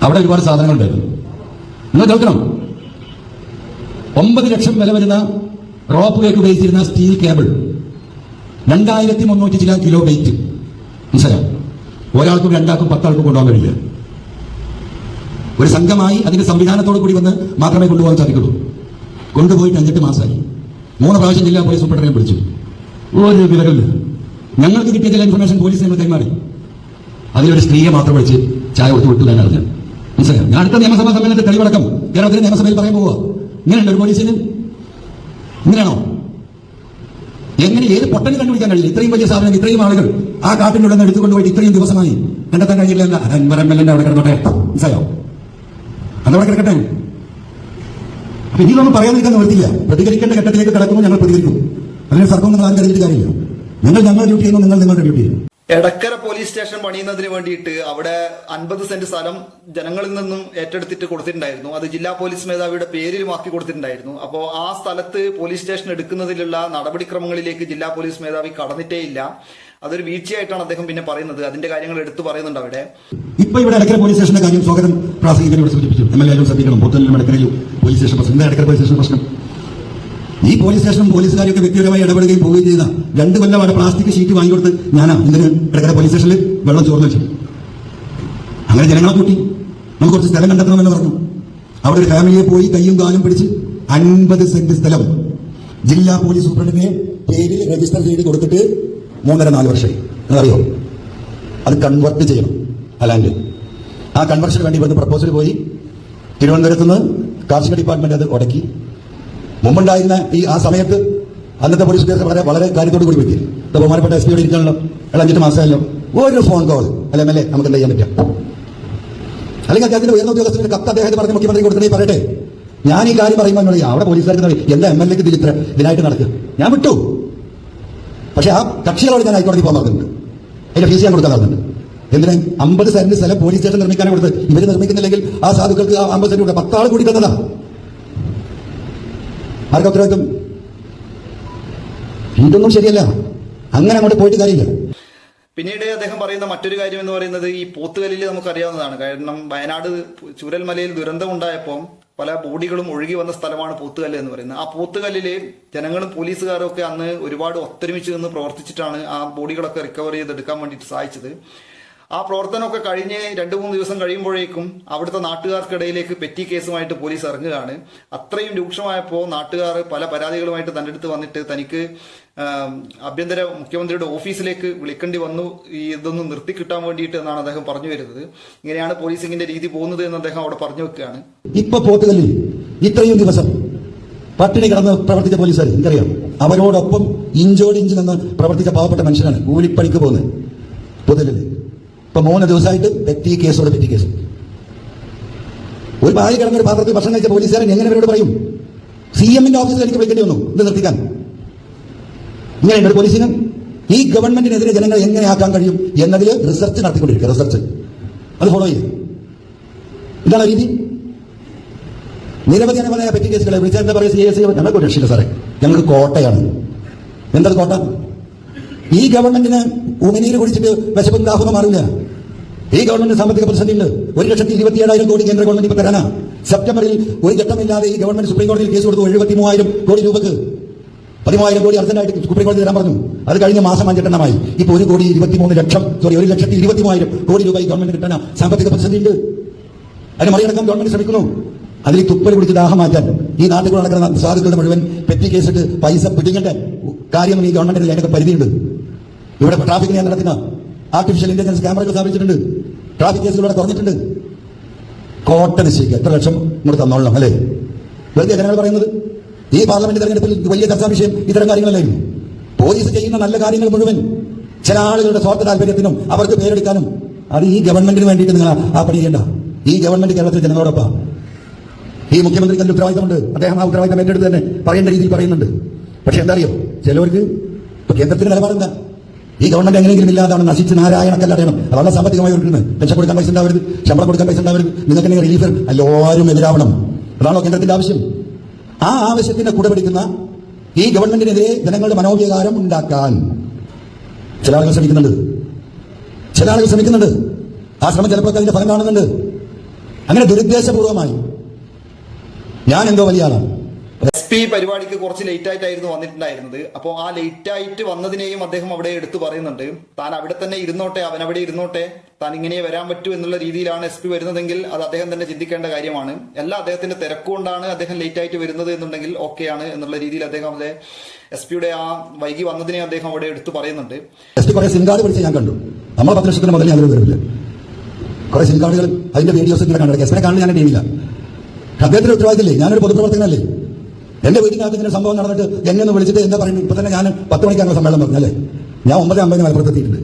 അവിടെ ഒരുപാട് സാധനങ്ങളുണ്ടായിരുന്നു നിങ്ങൾ കേൾക്കണം. ഒമ്പത് ലക്ഷം വില വരുന്ന റോപ്പ് കേക്ക് ഉപയോഗിച്ചിരുന്ന സ്റ്റീൽ കേബിൾ. രണ്ടായിരത്തി മുന്നൂറ്റി ചില കിലോ വെയിറ്റ്. മനസ്സിലായോ? ഒരാൾക്കും രണ്ടാൾക്കും പത്താൾക്കും കൊണ്ടുപോകാൻ കഴിയില്ല. ഒരു സംഘമായി അതിന്റെ സംവിധാനത്തോടു കൂടി വന്ന് മാത്രമേ കൊണ്ടുപോകാൻ സാധിക്കുള്ളൂ. കൊണ്ടുപോയിട്ട് അഞ്ചെട്ട് മാസമായി മൂന്ന് പ്രാവശ്യം ജില്ലാ പോലീസ് സൂപ്രണ്ടിനെ വിളിച്ചു. ഒരു വിവരമില്ല ഞങ്ങൾക്ക് കിട്ടിയ ചില ഇൻഫർമേഷൻ പോലീസ് നമ്മൾ കൈമാറി. അതിലൊരു സ്ത്രീയെ മാത്രം വിളിച്ച് ചായ കൊടുത്ത് വിട്ടു ഞാൻ അറിഞ്ഞു മനസ്സിലായോ? ഞാൻ അടുത്ത നിയമസഭാ സമ്മേളനത്തിൽ തെളിവടക്കം കേരളത്തിലെ നിയമസഭയിൽ പറയാൻ പോവുക. ഇങ്ങനെയുണ്ട് ഒരു പോലീസിന്? ഇങ്ങനെയാണോ? എങ്ങനെ ഏത് പൊട്ടന് കണ്ടുപിടിക്കാൻ കഴിയില്ല? ഇത്രയും വലിയ സാധനം ഇത്രയും ആളുകൾ ആ കാട്ടിന്റെ ഉടനെ എടുത്തുകൊണ്ട് എടുത്തുകൊണ്ടുപോയിട്ട് ഇത്രയും ദിവസമായി കണ്ടെത്താൻ കഴിയില്ല അൻവർ എം എൽ എന്റെ അവിടെ കിടന്നോട്ടെ. മനസ്സിലായോ? അതവിടെ കിടക്കട്ടെ. അപ്പൊ ഇനിയൊന്നും പറയാൻ നിൽക്കാൻ നിവർത്തില്ല പ്രതികരിക്കേണ്ട ഘട്ടത്തിലേക്ക് കിടക്കുമ്പോൾ ഞങ്ങൾ പ്രതികരിക്കും. അതിന് സർക്കാർ നിങ്ങൾ ആരും കരുതിയിട്ട് കാര്യമില്ല. നിങ്ങൾ ഞങ്ങളുടെ ഡ്യൂട്ടി ചെയ്യുന്നു നിങ്ങൾ നിങ്ങളുടെ ഡ്യൂട്ടി ചെയ്യും എടക്കര പോലീസ് സ്റ്റേഷൻ പണിയുന്നതിന് വേണ്ടിയിട്ട് അവിടെ അൻപത് സെന്റ് സ്ഥലം ജനങ്ങളിൽ നിന്നും ഏറ്റെടുത്തിട്ട് കൊടുത്തിട്ടുണ്ടായിരുന്നു. അത് ജില്ലാ പോലീസ് മേധാവിയുടെ പേരിലുമാക്കി കൊടുത്തിട്ടുണ്ടായിരുന്നു. അപ്പോൾ ആ സ്ഥലത്ത് പോലീസ് സ്റ്റേഷൻ എടുക്കുന്നതിലുള്ള നടപടിക്രമങ്ങളിലേക്ക് ജില്ലാ പോലീസ് മേധാവി കടന്നിട്ടേ ഇല്ല. അതൊരു വീഴ്ചയായിട്ടാണ് അദ്ദേഹം പിന്നെ പറയുന്നത്. അതിന്റെ കാര്യങ്ങൾ എടുത്തു പറയുന്നുണ്ട് അവിടെ. ഇപ്പൊ ഇവിടെ അടക്കര പോലീസ് സ്റ്റേഷന്റെ കാര്യം സ്വാഗതം. പ്രാസംഗികൻ ഇവിടെ സൂചിപ്പിച്ചു. എം എൽ എ ഇടക്കരയിലും പോലീസ് സ്റ്റേഷൻ പ്രശ്നം. എന്താ ഇടക്കര പോലീസ് സ്റ്റേഷൻ പ്രശ്നം. ഈ പോലീസ് സ്റ്റേഷനും പോലീസുകാരൊക്കെ വ്യക്തിപരമായി ഇടപെടുകയും പോവുകയും ചെയ്ത രണ്ട് കൊല്ലം അവിടെ പ്ലാസ്റ്റിക് ഷീറ്റ് വാങ്ങിക്കൊടുത്ത് ഞാനാ ഇതിന് ഇടക്കര പോലീസ് സ്റ്റേഷനിൽ വെള്ളം ചോർന്ന് വെച്ചു. അങ്ങനെ ജനങ്ങളെ കൂട്ടി. നമുക്ക് കുറച്ച് സ്ഥലം കണ്ടെത്തണമെന്ന് പറഞ്ഞു. അവിടെ ഒരു ഫാമിലിയെ പോയി കയ്യും കാലും പിടിച്ച് അൻപത് സെന്റ് സ്ഥലം ജില്ലാ പോലീസ് സൂപ്രണ്ടിനെ പേരിൽ രജിസ്റ്റർ ചെയ്ത് കൊടുത്തിട്ട് മൂന്നര നാല് വർഷമായി. അതറിയോ അത് കൺവെർട്ട് ചെയ്യണം. അല്ലാണ്ട്. ആ കൺവെർഷന് വേണ്ടി ഇവിടുന്ന് പ്രപ്പോസൽ പോയി. തിരുവനന്തപുരത്ത് നിന്ന് കാർഷിക ഡിപ്പാർട്ട്മെന്റ് അത് ഉടക്കി മുമ്പുണ്ടായിരുന്ന ഈ ആ സമയത്ത് അന്നത്തെ പോലീസ് ഉദ്യോഗസ്ഥർ വളരെ വളരെ കാര്യത്തോട് കൂടി പറ്റി ഇപ്പൊ ബഹുമാനപ്പെട്ട എസ് പിയോട് ഇരിക്കണല്ലോ അയാൾ അഞ്ചെട്ട് മാസമല്ലോ ഒരു ഫോൺ കോൾ അല്ലെ എം എൽ എ നമുക്ക് എന്താ ചെയ്യാൻ പറ്റുക? അല്ലെങ്കിൽ അദ്ദേഹത്തിന്റെ ഉയർന്ന ഉദ്യോഗസ്ഥരുടെ കത്ത് അദ്ദേഹത്തെ പറഞ്ഞ് മുഖ്യമന്ത്രി കൊടുത്തിട്ട് പറയട്ടെ. ഞാൻ ഈ കാര്യം പറയുമ്പോൾ എന്നോട് അവിടെ പോലീസുകാർക്ക് എന്താ എം എൽ എക്ക് ഇതിലിത്ര ഇതിനായിട്ട് നടക്കുക? ഞാൻ വിട്ടു. പക്ഷെ ആ കക്ഷികളോട് ഞാൻ ഹൈക്കോടതി പോകാൻ പറഞ്ഞിട്ടുണ്ട്. അതിന്റെ ഫീസ് ഞാൻ കൊടുക്കാൻ പറഞ്ഞിട്ടുണ്ട്. എന്തിനാ അമ്പത് സെന്റ് സ്ഥലം പോലീസ് സ്റ്റേഷൻ നിർമ്മിക്കാനാണ് കൊടുത്തത്? ഇവർ നിർമ്മിക്കുന്നില്ലെങ്കിൽ ആ സാധുക്കൾക്ക് ആ അമ്പത് സെന്റ് കൂടെ പത്താൾ കൂടി തന്നതാ. ആർക്കാ ഉത്തരവാദിത്വം? ഇതൊന്നും ശരിയല്ല. അങ്ങനെ അങ്ങോട്ട് പോയിട്ട് കാര്യമില്ല. പിന്നീട് അദ്ദേഹം പറയുന്ന മറ്റൊരു കാര്യം എന്ന് പറയുന്നത് ഈ പോത്തുകല്ലിൽ നമുക്കറിയാവുന്നതാണ്. കാരണം വയനാട് ചുരൽമലയിൽ ദുരന്തമുണ്ടായപ്പോൾ പല ബോഡികളും ഒഴുകി വന്ന സ്ഥലമാണ് പോത്തുകല്ല് എന്ന് പറയുന്നത്. ആ പോത്തുകല്ലിൽ ജനങ്ങളും പോലീസുകാരും ഒക്കെ അന്ന് ഒരുപാട് ഒത്തൊരുമിച്ച് നിന്ന് പ്രവർത്തിച്ചിട്ടാണ് ആ ബോഡികളൊക്കെ റിക്കവർ ചെയ്തെടുക്കാൻ വേണ്ടിയിട്ട് സഹായിച്ചത്. ആ പ്രവർത്തനമൊക്കെ കഴിഞ്ഞ് രണ്ടു മൂന്ന് ദിവസം കഴിയുമ്പോഴേക്കും അവിടുത്തെ നാട്ടുകാർക്കിടയിലേക്ക് പെറ്റി കേസുമായിട്ട് പോലീസ് ഇറങ്ങുകയാണ്. അത്രയും രൂക്ഷമായപ്പോൾ നാട്ടുകാർ പല പരാതികളുമായിട്ട് തന്റെ അടുത്ത് വന്നിട്ട് തനിക്ക് ആഭ്യന്തര മുഖ്യമന്ത്രിയുടെ ഓഫീസിലേക്ക് വിളിക്കേണ്ടി വന്നു. ഇതൊന്ന് നിർത്തി കിട്ടാൻ വേണ്ടിയിട്ട് എന്നാണ് അദ്ദേഹം പറഞ്ഞു വരുന്നത്. ഇങ്ങനെയാണ് പോലീസിങ്ങിന്റെ രീതി പോകുന്നത് എന്ന് അദ്ദേഹം അവിടെ പറഞ്ഞു വെക്കുകയാണ്. ഇപ്പൊ പോത്തുകളിൽ ഇത്രയും ദിവസം പട്ടിണി കിടന്ന് പ്രവർത്തിച്ച പോലീസുകാർ എനിക്കറിയാം. അവരോടൊപ്പം ഇഞ്ചോടിഞ്ച് നിന്ന് പ്രവർത്തിച്ച പാവപ്പെട്ട മനുഷ്യനാണ്. കൂലിപ്പണിക്ക് പോകുന്നത്. പോത്തുകല്ലിൽ. ഇപ്പൊ മൂന്ന് ദിവസമായിട്ട് പെറ്റി കേസോട് പെറ്റി കേസ്. ഒരു പായ കിടന്നൊരു പാത്രത്തിൽ ഭക്ഷണം കഴിച്ച പോലീസുകാരൻ എങ്ങനെ ഇവരോട് പറയും? സി എമ്മിന്റെ ഓഫീസിൽ എനിക്ക് വിളിക്കേണ്ടി വന്നു. ഇത് നിർത്തിക്കാൻ. ഇങ്ങനെയുണ്ട് ഒരു പോലീസിന്. ഈ ഗവൺമെന്റിനെതിരെ ജനങ്ങൾ എങ്ങനെ ആക്കാൻ കഴിയും എന്നതിൽ റിസർച്ച് നടത്തിക്കൊണ്ടിരിക്കുക റിസർച്ച് അത് ഫോളോ ചെയ്യുക ഇതാണ് രീതി. നിരവധി അനവധിയായ പെറ്റി കേസുകളെ വിളിച്ചാൽ എന്താ പറയുക? സി എസ് ഞങ്ങൾക്ക് രക്ഷില്ല സാറേ. ഞങ്ങൾക്ക് കോട്ടയാണ്. എന്തത് കോട്ട? ഈ ഗവൺമെന്റിന് ഉമിനീര് കുടിച്ചിട്ട് വിശപ്പും ദാഹവും മാറില്ല. ഈ ഗവൺമെന്റ് സാമ്പത്തിക പ്രതിസന്ധിയുണ്ട്. ഒരു ലക്ഷത്തി ഇരുപത്തി ഏഴായിരം കോടി കേന്ദ്ര ഗവൺമെന്റ് ഇപ്പൊ തരാനാ. സെപ്റ്റംബറിൽ ഒരു ഘട്ടമില്ലാതെ ഈ ഗവൺമെന്റ് സുപ്രീം കോടതിയിൽ കേസ് കൊടുത്തു എഴുപത്തി മൂവായിരം കോടി രൂപക്ക്. പതിമൂവായിരം കോടി അർജന്റായിട്ട് സുപ്രീം കോടതി തരാൻ പറഞ്ഞു. അത് കഴിഞ്ഞ മാസം അഞ്ചെണ്ണമായി ഇപ്പൊ ഒരു കോടി ഇരുപത്തിമൂന്ന് ലക്ഷം സോറി ഒരു ലക്ഷത്തി ഇരുപത്തി മൂവായിരം കോടി രൂപ ഈ ഗവൺമെന്റ് കിട്ടാൻ സാമ്പത്തിക പ്രതിസന്ധിയുണ്ട്. അതിന് മറികടക്കാൻ ഗവൺമെന്റ് ശ്രമിക്കുന്നു. അതിൽ തുപ്പൽ പിടിച്ച് ദാഹം മാറ്റാൻ. ഈ നാട്ടിൽ നടക്കുന്ന സാധുക്കളുടെ മുഴുവൻ പെറ്റി കേസിട്ട് പൈസ പിടിക്കേണ്ട കാര്യം ഈ ഗവൺമെന്റിൽ അതിനൊക്കെ പരിധിയുണ്ട്. ഇവിടെ ട്രാഫിക് നിയന്ത്രണത്തിന്? ആർട്ടിഫിഷ്യൽ ഇന്റലിജൻസ് ക്യാമറകൾ സ്ഥാപിച്ചിട്ടുണ്ട്. ട്രാഫിക് കേസുകളുടെ കുറഞ്ഞിട്ടുണ്ട്. കോട്ട നിശ്ചയിക്കുക. എത്ര ലക്ഷം ഇങ്ങോട്ട് തന്നോളണം അല്ലേ? വെറുതെ ജനങ്ങൾ പറയുന്നത്. ഈ പാർലമെന്റ് തെരഞ്ഞെടുപ്പിൽ വലിയ ചർച്ചാ വിഷയം ഇത്തരം കാര്യങ്ങളല്ലായിരുന്നു. പോലീസ് ചെയ്യുന്ന നല്ല കാര്യങ്ങൾ മുഴുവൻ ചില ആളുകളുടെ സ്വാർത്ഥ താല്പര്യത്തിനും അവർക്ക് പേരെടുക്കാനും അത് ഈ ഗവൺമെന്റിന് വേണ്ടിയിട്ട് നിങ്ങൾ ആ- പണി ചെയ്യേണ്ട. ഈ ഗവൺമെന്റ് കേരളത്തിൽ ജനങ്ങളോടൊപ്പം ഈ മുഖ്യമന്ത്രിക്ക് അതിന്റെ ഉത്തരവാദിത്തമുണ്ട്. അദ്ദേഹം ആ ഉത്തരവാദിത്തം ഏറ്റെടുത്ത് തന്നെ പറയേണ്ട രീതിയിൽ പറയുന്നുണ്ട്. പക്ഷെ എന്താ അറിയോ? ചിലവർക്ക് കേന്ദ്രത്തിന്റെ നിലപാടെന്താ? ഈ ഗവൺമെന്റ് എങ്ങനെയെങ്കിലും ഇല്ലാതാണ് നശിച്ച് നാരായണക്കല്ല അറിയണം അതാണ് സാമ്പത്തികമായി കൊടുക്കുന്നത് പെൻഷൻ കൊടുക്കാൻ പൈസ ഉണ്ടാവരുത് ശമ്പളം കൊടുക്കാൻ പൈസ ഉണ്ടാവരുത്. നിങ്ങൾക്ക് നിങ്ങൾ റിലീഫ് എല്ലാവരും എതിരാവണം. അതാണോ കേന്ദ്രത്തിന്റെ ആവശ്യം. ആ ആവശ്യത്തിന് കൂടെ പിടിക്കുന്ന ഈ ഗവൺമെന്റിനെതിരെ ജനങ്ങളുടെ മനോവികാരം ഉണ്ടാക്കാൻ ചില ആളുകൾ ശ്രമിക്കുന്നുണ്ട്. ചില ആളുകൾ ശ്രമിക്കുന്നുണ്ട്. ആ ശ്രമം ചിലപ്പോൾ അതിന്റെ ഫലം കാണുന്നുണ്ട്. അങ്ങനെ ദുരുദ്ദേശപൂർവമായി ഞാൻ എന്തോ വലിയ ആളാണ്. എസ് പി പരിപാടിക്ക് കുറച്ച് ലേറ്റ് ആയിട്ടായിരുന്നു വന്നിട്ടുണ്ടായിരുന്നത്. അപ്പോൾ ആ ലേറ്റ് ആയിട്ട് വന്നതിനെയും അദ്ദേഹം അവിടെ എടുത്തു പറയുന്നുണ്ട്. താൻ അവിടെ തന്നെ ഇരുന്നോട്ടെ അവൻ അവിടെ ഇരുന്നോട്ടെ താൻ ഇങ്ങനെ വരാൻ പറ്റൂ എന്നുള്ള രീതിയിലാണ് എസ് പി വരുന്നതെങ്കിൽ അത് അദ്ദേഹം തന്നെ ചിന്തിക്കേണ്ട കാര്യമാണ്. അല്ല അദ്ദേഹത്തിന്റെ തിരക്കുകൊണ്ടാണ് അദ്ദേഹം ലേറ്റ് ആയിട്ട് വരുന്നത് എന്നുണ്ടെങ്കിൽ ഓക്കെയാണ് എന്നുള്ള രീതിയിൽ അദ്ദേഹം അവിടെ എസ് പിയുടെ ആ വൈകി വന്നതിനെ അദ്ദേഹം അവിടെ എടുത്തു പറയുന്നുണ്ട്. എസ് പി കുറെ സിം ഞാൻ കണ്ടു. നമ്മൾ പത്ത് ലക്ഷത്തിന് മുതൽ ഞാൻ വരില്ല കുറെ അതിന്റെ വീഡിയോസ് കണ്ടു. എസ് പിനെ കാണുന്നത് ഞാൻ ടീമില്ല അദ്ദേഹത്തിന്റെ അദ്ദേഹത്തിന് ഉത്തരവാദിത്തമില്ലേ? ഞാനൊരു പൊതുപ്രവർത്തകനല്ലേ? എന്റെ വീടിനകത്ത് ഇങ്ങനെ സംഭവം നടന്നിട്ട് എന്നെ ഒന്ന് വിളിച്ചിട്ട് എന്താ പറയുന്നത്? ഇപ്പൊ തന്നെ ഞാൻ പത്ത് മണിക്കാണ് സമ്മേളനം പറഞ്ഞല്ലേ ഞാൻ ഒമ്പത് അമ്പതിന് മലപ്പുറത്ത് എത്തിയിട്ടുണ്ട്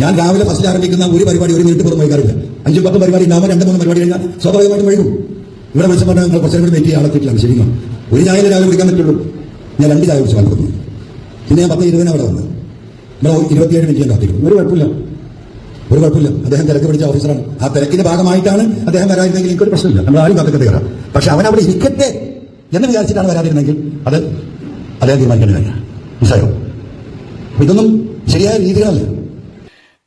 ഞാൻ രാവിലെ ഫസ്റ്റ് ആരംഭിക്കുന്ന ഒരു പരിപാടി ഒരു മിനിറ്റ് പോലും വൈകാറില്ല. അഞ്ചും പത്തും പരിപാടി ഉണ്ടാകുമ്പോൾ രണ്ട് മൂന്ന് പരിപാടി കഴിഞ്ഞാൽ സ്വാഭാവികമായിട്ടും വൈകും. ഇവിടെ വിളിച്ച് പറഞ്ഞാൽ നിങ്ങൾ കുറച്ചും കൂടി വെയിറ്റ് ചെയ്യാൻ ആളെത്തിയിട്ടില്ല ശരിക്കും ഒരു ചായ രാവിലെ കുടിക്കാൻ പറ്റുള്ളൂ. ഞാൻ രണ്ട് ചായ കുടിച്ച് മലപ്പുറത്ത് പിന്നെ ഞാൻ പത്ത് ഇരുപതിനാണ് അവിടെ വന്നത്. ഇവിടെ ഇരുപത്തിയേഴ് മിനിറ്റ് ഞാൻ കാത്തിരിക്കും. ഒരു കുഴപ്പമില്ല. ഒരു കുഴപ്പമില്ല. അദ്ദേഹം തിരക്ക് പിടിച്ച ഓഫീസറാണ് ആ തിരക്കിന്റെ ഭാഗമായിട്ടാണ് അദ്ദേഹം വരാതിരുന്നെങ്കിൽ എനിക്കൊരു പ്രശ്നമില്ല. നമ്മൾ ആരും കാത്തിട്ട് കയറാം പക്ഷെ അവൻ അവിടെ ഇരിക്കട്ടെ. എന്ന് വിചാരിച്ചിട്ടാണ് വരാതിരുന്നെങ്കിൽ അത് അദ്ദേഹം തീരുമാനിക്കേണ്ടി മനസ്സിലായോ? ഇതൊന്നും ശരിയായ രീതികളല്ല.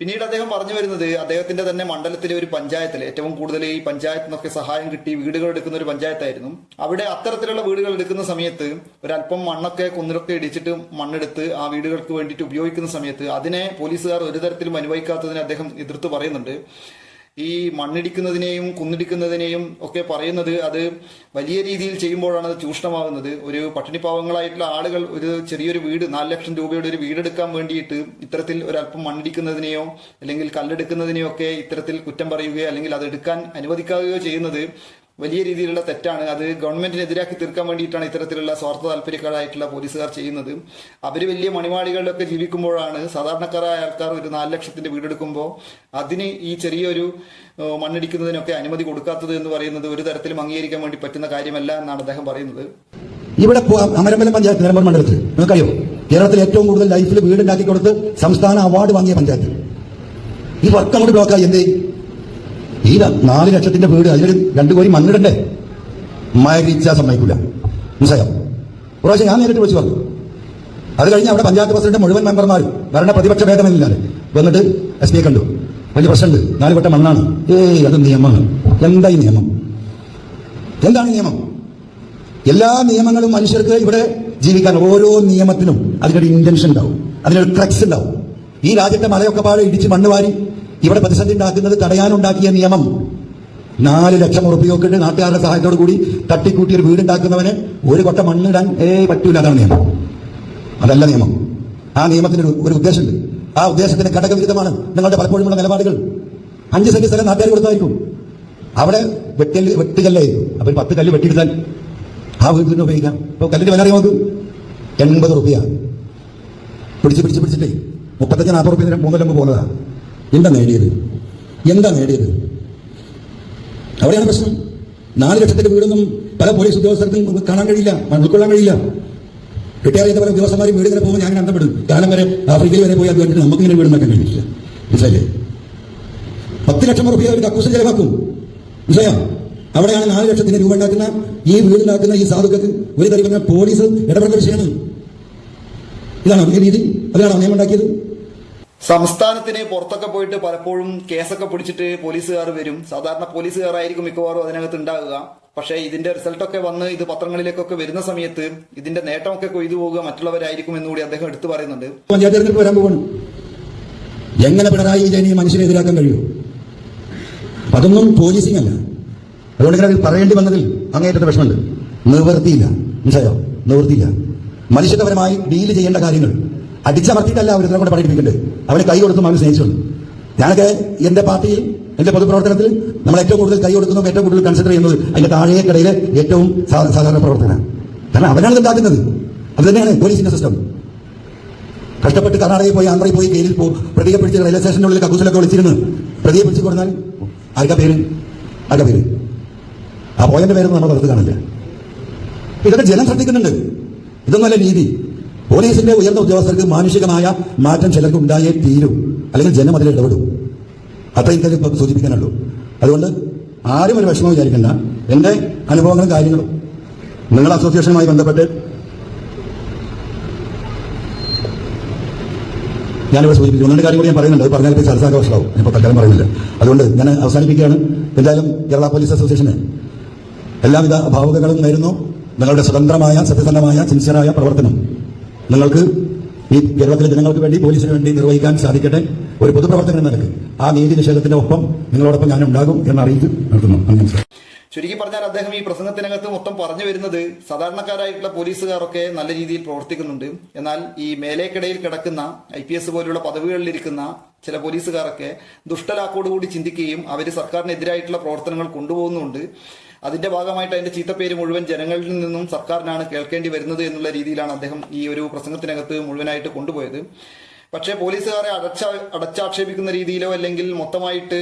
പിന്നീട് അദ്ദേഹം പറഞ്ഞു വരുന്നത് അദ്ദേഹത്തിന്റെ തന്നെ മണ്ഡലത്തിലെ ഒരു പഞ്ചായത്തിൽ ഏറ്റവും കൂടുതൽ ഈ പഞ്ചായത്തിൽ നിന്നൊക്കെ സഹായം കിട്ടി വീടുകൾ എടുക്കുന്ന ഒരു പഞ്ചായത്തായിരുന്നു. അവിടെ അത്തരത്തിലുള്ള വീടുകൾ എടുക്കുന്ന സമയത്ത് ഒരല്പം മണ്ണൊക്കെ കുന്നിലൊക്കെ ഇടിച്ചിട്ട് മണ്ണെടുത്ത് ആ വീടുകൾക്ക് വേണ്ടിയിട്ട് ഉപയോഗിക്കുന്ന സമയത്ത് അതിനെ പോലീസുകാർ ഒരു തരത്തിലും അനുവദിക്കാത്തതിനെ അദ്ദേഹം എതിർത്ത് പറയുന്നുണ്ട്. ഈ മണ്ണിടിക്കുന്നതിനെയും കുന്നിടിക്കുന്നതിനെയും ഒക്കെ പറയുന്നത് അത് വലിയ രീതിയിൽ ചെയ്യുമ്പോഴാണ് അത് ചൂഷണമാകുന്നത്. ഒരു പട്ടിണിപ്പാവങ്ങളായിട്ടുള്ള ആളുകൾ ഒരു ചെറിയൊരു വീട് നാല് ലക്ഷം രൂപയുടെ ഒരു വീടെടുക്കാൻ വേണ്ടിയിട്ട് ഇത്തരത്തിൽ ഒരല്പം മണ്ണിടിക്കുന്നതിനെയോ അല്ലെങ്കിൽ കല്ലെടുക്കുന്നതിനെയോ ഒക്കെ ഇത്തരത്തിൽ കുറ്റം പറയുകയോ അല്ലെങ്കിൽ അത് എടുക്കാൻ അനുവദിക്കുകയോ ചെയ്യുന്നത് വലിയ രീതിയിലുള്ള തെറ്റാണ്. അത് ഗവൺമെന്റിനെതിരാക്കി തീർക്കാൻ വേണ്ടിയിട്ടാണ് ഇത്തരത്തിലുള്ള സ്വാർത്ഥ താല്പര്യക്കാരായിട്ടുള്ള പോലീസുകാർ ചെയ്യുന്നത്. അവർ വലിയ മണിമാളികളിലൊക്കെ ജീവിക്കുമ്പോഴാണ് സാധാരണക്കാരായ ആൾക്കാർ ഒരു നാല് ലക്ഷത്തിന്റെ വീടെടുക്കുമ്പോൾ അതിന് ഈ ചെറിയൊരു മണ്ണിടിക്കുന്നതിനൊക്കെ അനുമതി കൊടുക്കാത്തത് എന്ന് പറയുന്നത് ഒരു തരത്തിലും അംഗീകരിക്കാൻ വേണ്ടി പറ്റുന്ന കാര്യമല്ല എന്നാണ് അദ്ദേഹം പറയുന്നത്. ഇവിടെ അമരമ്പലം പഞ്ചായത്ത് നിലമ്പൂർ മണ്ഡലത്തിൽ. നിങ്ങൾക്കറിയോ? കേരളത്തിൽ ഏറ്റവും കൂടുതൽ ലൈഫിൽ വീടുണ്ടാക്കി കൊടുത്ത് സംസ്ഥാന അവാർഡ് വാങ്ങിയ പഞ്ചായത്ത്. ഈ വർക്ക് അങ്ങോട്ട് ബ്ലോക്കായി എന്തേ ഈ നാല് ലക്ഷത്തിന്റെ വീട് അതിലൊരു രണ്ടു കോരി മണ്ണിടണ്ടേ? മരിച്ചാൽ സമ്മതിക്കൂല. മനസ്സിലായോ? പ്രാവശ്യം ഞാൻ നേരിട്ട് വിളിച്ചു പറഞ്ഞു. അത് കഴിഞ്ഞ് അവിടെ പഞ്ചായത്ത് പ്രസിഡന്റ് മുഴുവൻ മെമ്പർമാരും ഭരണ പ്രതിപക്ഷ ഭേദമെന്നില്ലാതെ വന്നിട്ട് എസ് പിയെ കണ്ടു. വലിയ പ്രശ്നമുണ്ട്. നാല് വട്ടം മണ്ണാണ്. ഏയ് അത് നിയമമാണ് എന്താ ഈ നിയമം? എന്താണ് നിയമം? എല്ലാ നിയമങ്ങളും മനുഷ്യർക്ക് ഇവിടെ ജീവിക്കാൻ ഓരോ നിയമത്തിനും അതിനൊരു ഇന്റൻഷൻ ഉണ്ടാവും. അതിനൊരു ക്രക്സ് ഉണ്ടാവും. ഈ രാജ്യത്തെ മലയൊക്കെ പാടെ ഇടിച്ച് മണ്ണ് വാരി ഇവിടെ പ്രതിസന്ധി ഉണ്ടാക്കുന്നത് തടയാനുണ്ടാക്കിയ നിയമം. നാല് ലക്ഷം ഉറുപ്പിയൊക്കെ ഇട്ട് നാട്ടുകാരുടെ സഹായത്തോടു കൂടി തട്ടിക്കൂട്ടി ഒരു വീടുണ്ടാക്കുന്നവന് ഒരു കൊട്ട മണ്ണിടാൻ ഏ പറ്റൂല. അതാണ് നിയമം. അതല്ല നിയമം. ആ നിയമത്തിന് ഒരു- ഉദ്ദേശമുണ്ട്. ആ ഉദ്ദേശത്തിന് ഘടകവിരുദ്ധമാണ് നിങ്ങളുടെ പലപ്പോഴുമുള്ള നിലപാടുകൾ. അഞ്ച് സെന്റ് സ്ഥലം നാട്ടുകാർ കൊടുത്തായിരിക്കും അവിടെ വെട്ടൽ വെട്ടുകല്ലായിരുന്നു അപ്പൊ പത്ത് കല്ല് വെട്ടിയെടുത്താൽ ആ വീട്ടിൽ ഉപയോഗിക്കാം. ഇപ്പൊ കല്ലിന്റെ വില അറിയാം നമുക്ക് എൺപത് റുപ്യ പിടിച്ച് പിടിച്ച് പിടിച്ചിട്ടേ. മുപ്പത്തഞ്ച് നാൽപ്പത് റുപ്യ മൂന്നല്ലമ്പ് പോകുന്നതാ എന്താ നേടിയത്? എന്താ നേടിയത്? അവിടെയാണ് പ്രശ്നം. നാല് ലക്ഷത്തിന്റെ വീടൊന്നും പല പോലീസ് ഉദ്യോഗസ്ഥർക്കും കാണാൻ കഴിയില്ല ഉൾക്കൊള്ളാൻ കഴിയില്ല. റിട്ടയർ ചെയ്ത പല ഉദ്യോഗസ്ഥന്മാരും വീട് ഇങ്ങനെ പോകുമ്പോൾ ഞാൻ അന്തപ്പെടും കാലം വരെ ആഫ്രിക്കയിൽ വരെ പോയി അത് കണ്ടിട്ട് നമുക്ക് ഇങ്ങനെ നടക്കാൻ കഴിയില്ല. മനസ്സിലെ പത്ത് ലക്ഷം റുപ്യ ഒരു കക്കൂസിൽ ചെലവാക്കും. മനസ്സിലായോ? അവിടെയാണ് നാല് ലക്ഷത്തിന് രൂപ ഉണ്ടാക്കുന്ന ഈ വീട് ഉണ്ടാക്കുന്ന ഈ സാധുക്കൾക്ക് ഒരു തരം പോലീസ് ഇടപെടേണ്ട വിഷയമാണ്. ഇതാണ് ഈ രീതി. അതിലാണ് നിയമം ഉണ്ടാക്കിയത്? സംസ്ഥാനത്തിന് പുറത്തൊക്കെ പോയിട്ട് പലപ്പോഴും കേസൊക്കെ പിടിച്ചിട്ട് പോലീസുകാർ വരും. സാധാരണ പോലീസുകാരായിരിക്കും മിക്കവാറും അതിനകത്ത് ഉണ്ടാകുക പക്ഷേ ഇതിന്റെ റിസൾട്ടൊക്കെ വന്ന് ഇത് പത്രങ്ങളിലേക്കൊക്കെ വരുന്ന സമയത്ത് ഇതിന്റെ നേട്ടമൊക്കെ കൊയ്തു പോകുക മറ്റുള്ളവരായിരിക്കും എന്നുകൂടി അദ്ദേഹം എടുത്തു പറയുന്നുണ്ട്. പഞ്ചായത്ത് തെരഞ്ഞെടുപ്പ് വരാൻ പോകുന്നു എങ്ങനെ പിണറായി ഈ മനുഷ്യനെ എതിരാക്കാൻ കഴിയൂ? അതൊന്നും പോലീസിംഗ് അല്ല. അതുകൊണ്ട് ഇങ്ങനെ അത് പറയേണ്ടി വന്നതിൽ അങ്ങേറ്റത്തെ വിഷമമുണ്ട്. നിവൃത്തിയില്ല മനസ്സിലായോ? നിവൃത്തിയില്ല മനുഷ്യപരമായി ഡീൽ ചെയ്യേണ്ട കാര്യങ്ങൾ അടിച്ചമർത്തിയിട്ടല്ല അവരെ കൊണ്ട് പഠിപ്പിക്കേണ്ടത് അവനെ കൈ കൊടുത്തും അവന് സ്നേഹിച്ചുള്ളൂ ഞാനൊക്കെ എന്റെ പാർട്ടിയിൽ എന്റെ പൊതുപ്രവർത്തനത്തിൽ നമ്മൾ ഏറ്റവും കൂടുതൽ കൈ കൊടുക്കുന്നതും ഏറ്റവും കൂടുതൽ കൺസിഡർ ചെയ്യുന്നത് അതിന്റെ താഴേക്കിടയിലെ ഏറ്റവും സാധാരണ പ്രവർത്തനം കാരണം അവരാണ് ഇതുണ്ടാക്കുന്നത് അത് തന്നെയാണ് പോലീസിന്റെ സിസ്റ്റം കഷ്ടപ്പെട്ട് കർണാടകയിൽ പോയി ആന്ധ്രയിൽ പോയി ജയിലിൽ പോ പ്രതിയെ പിടിച്ച് റെയിൽവേ സ്റ്റേഷനുള്ളിൽ കക്കൂസിലൊക്കെ വിളിച്ചിരുന്ന് പ്രതിയെ പിടിച്ചു കൊടുത്താൽ ആർക്കാ പേര്? ആർക്കാ പേര്? ആ പോയന്റെ പേരൊന്നും നമ്മൾ വെറുതെ കാണില്ല. ഇതൊക്കെ ജനം ശ്രദ്ധിക്കുന്നുണ്ട്. ഇതൊന്നല്ല നീതി പോലീസിന്റെ ഉയർന്ന ഉദ്യോഗസ്ഥർക്ക് മാനുഷികമായ മാറ്റം ചിലർക്ക് ഉണ്ടായേ തീരും. അല്ലെങ്കിൽ ജനം അതിൽ ഇടപെടും. അത്രയും കാര്യം സൂചിപ്പിക്കാനുള്ളൂ. അതുകൊണ്ട് ആരും ഒരു വിഷമം വിചാരിക്കണ്ട. എന്റെ അനുഭവങ്ങളും കാര്യങ്ങളും നിങ്ങൾ അസോസിയേഷനുമായി ബന്ധപ്പെട്ട് ഞാനിവിടെ സൂചിപ്പിച്ചു ഒന്നിന്റെ കാര്യം കൂടി ഞാൻ പറയുന്നുണ്ട്. പറഞ്ഞാൽ ചർച്ചാക്ക വർഷമാവും ഇപ്പോൾ തൽക്കാലം പറയുന്നില്ല. അതുകൊണ്ട് ഞാൻ അവസാനിപ്പിക്കുകയാണ്. എന്തായാലും കേരള പോലീസ് അസോസിയേഷന് എല്ലാവിധ ഭാവുകകളും നേരുന്നു. നിങ്ങളുടെ സ്വതന്ത്രമായ സത്യസന്ധമായ സിൻസിയറായ പ്രവർത്തനം. നിങ്ങൾക്ക് ഈ കേരളത്തിലെ ജനങ്ങൾക്ക് വേണ്ടി പോലീസിന് വേണ്ടി നിർവഹിക്കാൻ സാധിക്കട്ടെ. ഒരു പൊതുപ്രവർത്തനം എന്ന ആ നീതി നിഷേധത്തിന്റെ ഒപ്പം നിങ്ങളോടൊപ്പം ഞാൻ ഉണ്ടാകും എന്ന് അറിയിച്ച് നിർത്തുന്നു ചുരുക്കി പറഞ്ഞാൽ അദ്ദേഹം ഈ പ്രസംഗത്തിനകത്ത് മൊത്തം പറഞ്ഞു വരുന്നത് സാധാരണക്കാരായിട്ടുള്ള പോലീസുകാരൊക്കെ നല്ല രീതിയിൽ പ്രവർത്തിക്കുന്നുണ്ട്. എന്നാൽ ഈ മേലേക്കിടയിൽ കിടക്കുന്ന ഐ പി എസ് പോലുള്ള പദവികളിലിരിക്കുന്ന ചില പോലീസുകാരൊക്കെ ദുഷ്ടലാക്കോടുകൂടി ചിന്തിക്കുകയും അവർ സർക്കാരിനെതിരായിട്ടുള്ള പ്രവർത്തനങ്ങൾ കൊണ്ടുപോകുന്നുണ്ട്. അതിന്റെ ഭാഗമായിട്ട് അതിന്റെ ചീത്തപ്പേര് മുഴുവൻ ജനങ്ങളിൽ നിന്നും സർക്കാരിനാണ് കേൾക്കേണ്ടി വരുന്നത് എന്നുള്ള രീതിയിലാണ് അദ്ദേഹം ഈ ഒരു പ്രസംഗത്തിനകത്ത് മുഴുവനായിട്ട് കൊണ്ടുപോയത്. പക്ഷേ പോലീസുകാരെ അടച്ച അടച്ചാക്ഷേപിക്കുന്ന രീതിയിലോ അല്ലെങ്കിൽ മൊത്തമായിട്ട്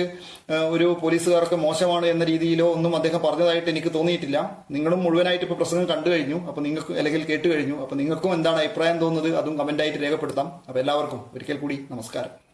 ഒരു പോലീസുകാർക്ക് മോശമാണ് എന്ന രീതിയിലോ ഒന്നും അദ്ദേഹം പറഞ്ഞതായിട്ട് എനിക്ക് തോന്നിയിട്ടില്ല. നിങ്ങളും മുഴുവനായിട്ട് ഇപ്പോൾ പ്രസംഗം കണ്ടു കഴിഞ്ഞു. അപ്പോൾ നിങ്ങൾക്ക് അല്ലെങ്കിൽ കേട്ട് കഴിഞ്ഞു. അപ്പോൾ നിങ്ങൾക്കും എന്താണ് അഭിപ്രായം തോന്നുന്നത്? അതും കമന്റായിട്ട് രേഖപ്പെടുത്താം. അപ്പോൾ എല്ലാവർക്കും ഒരിക്കൽ കൂടി നമസ്കാരം.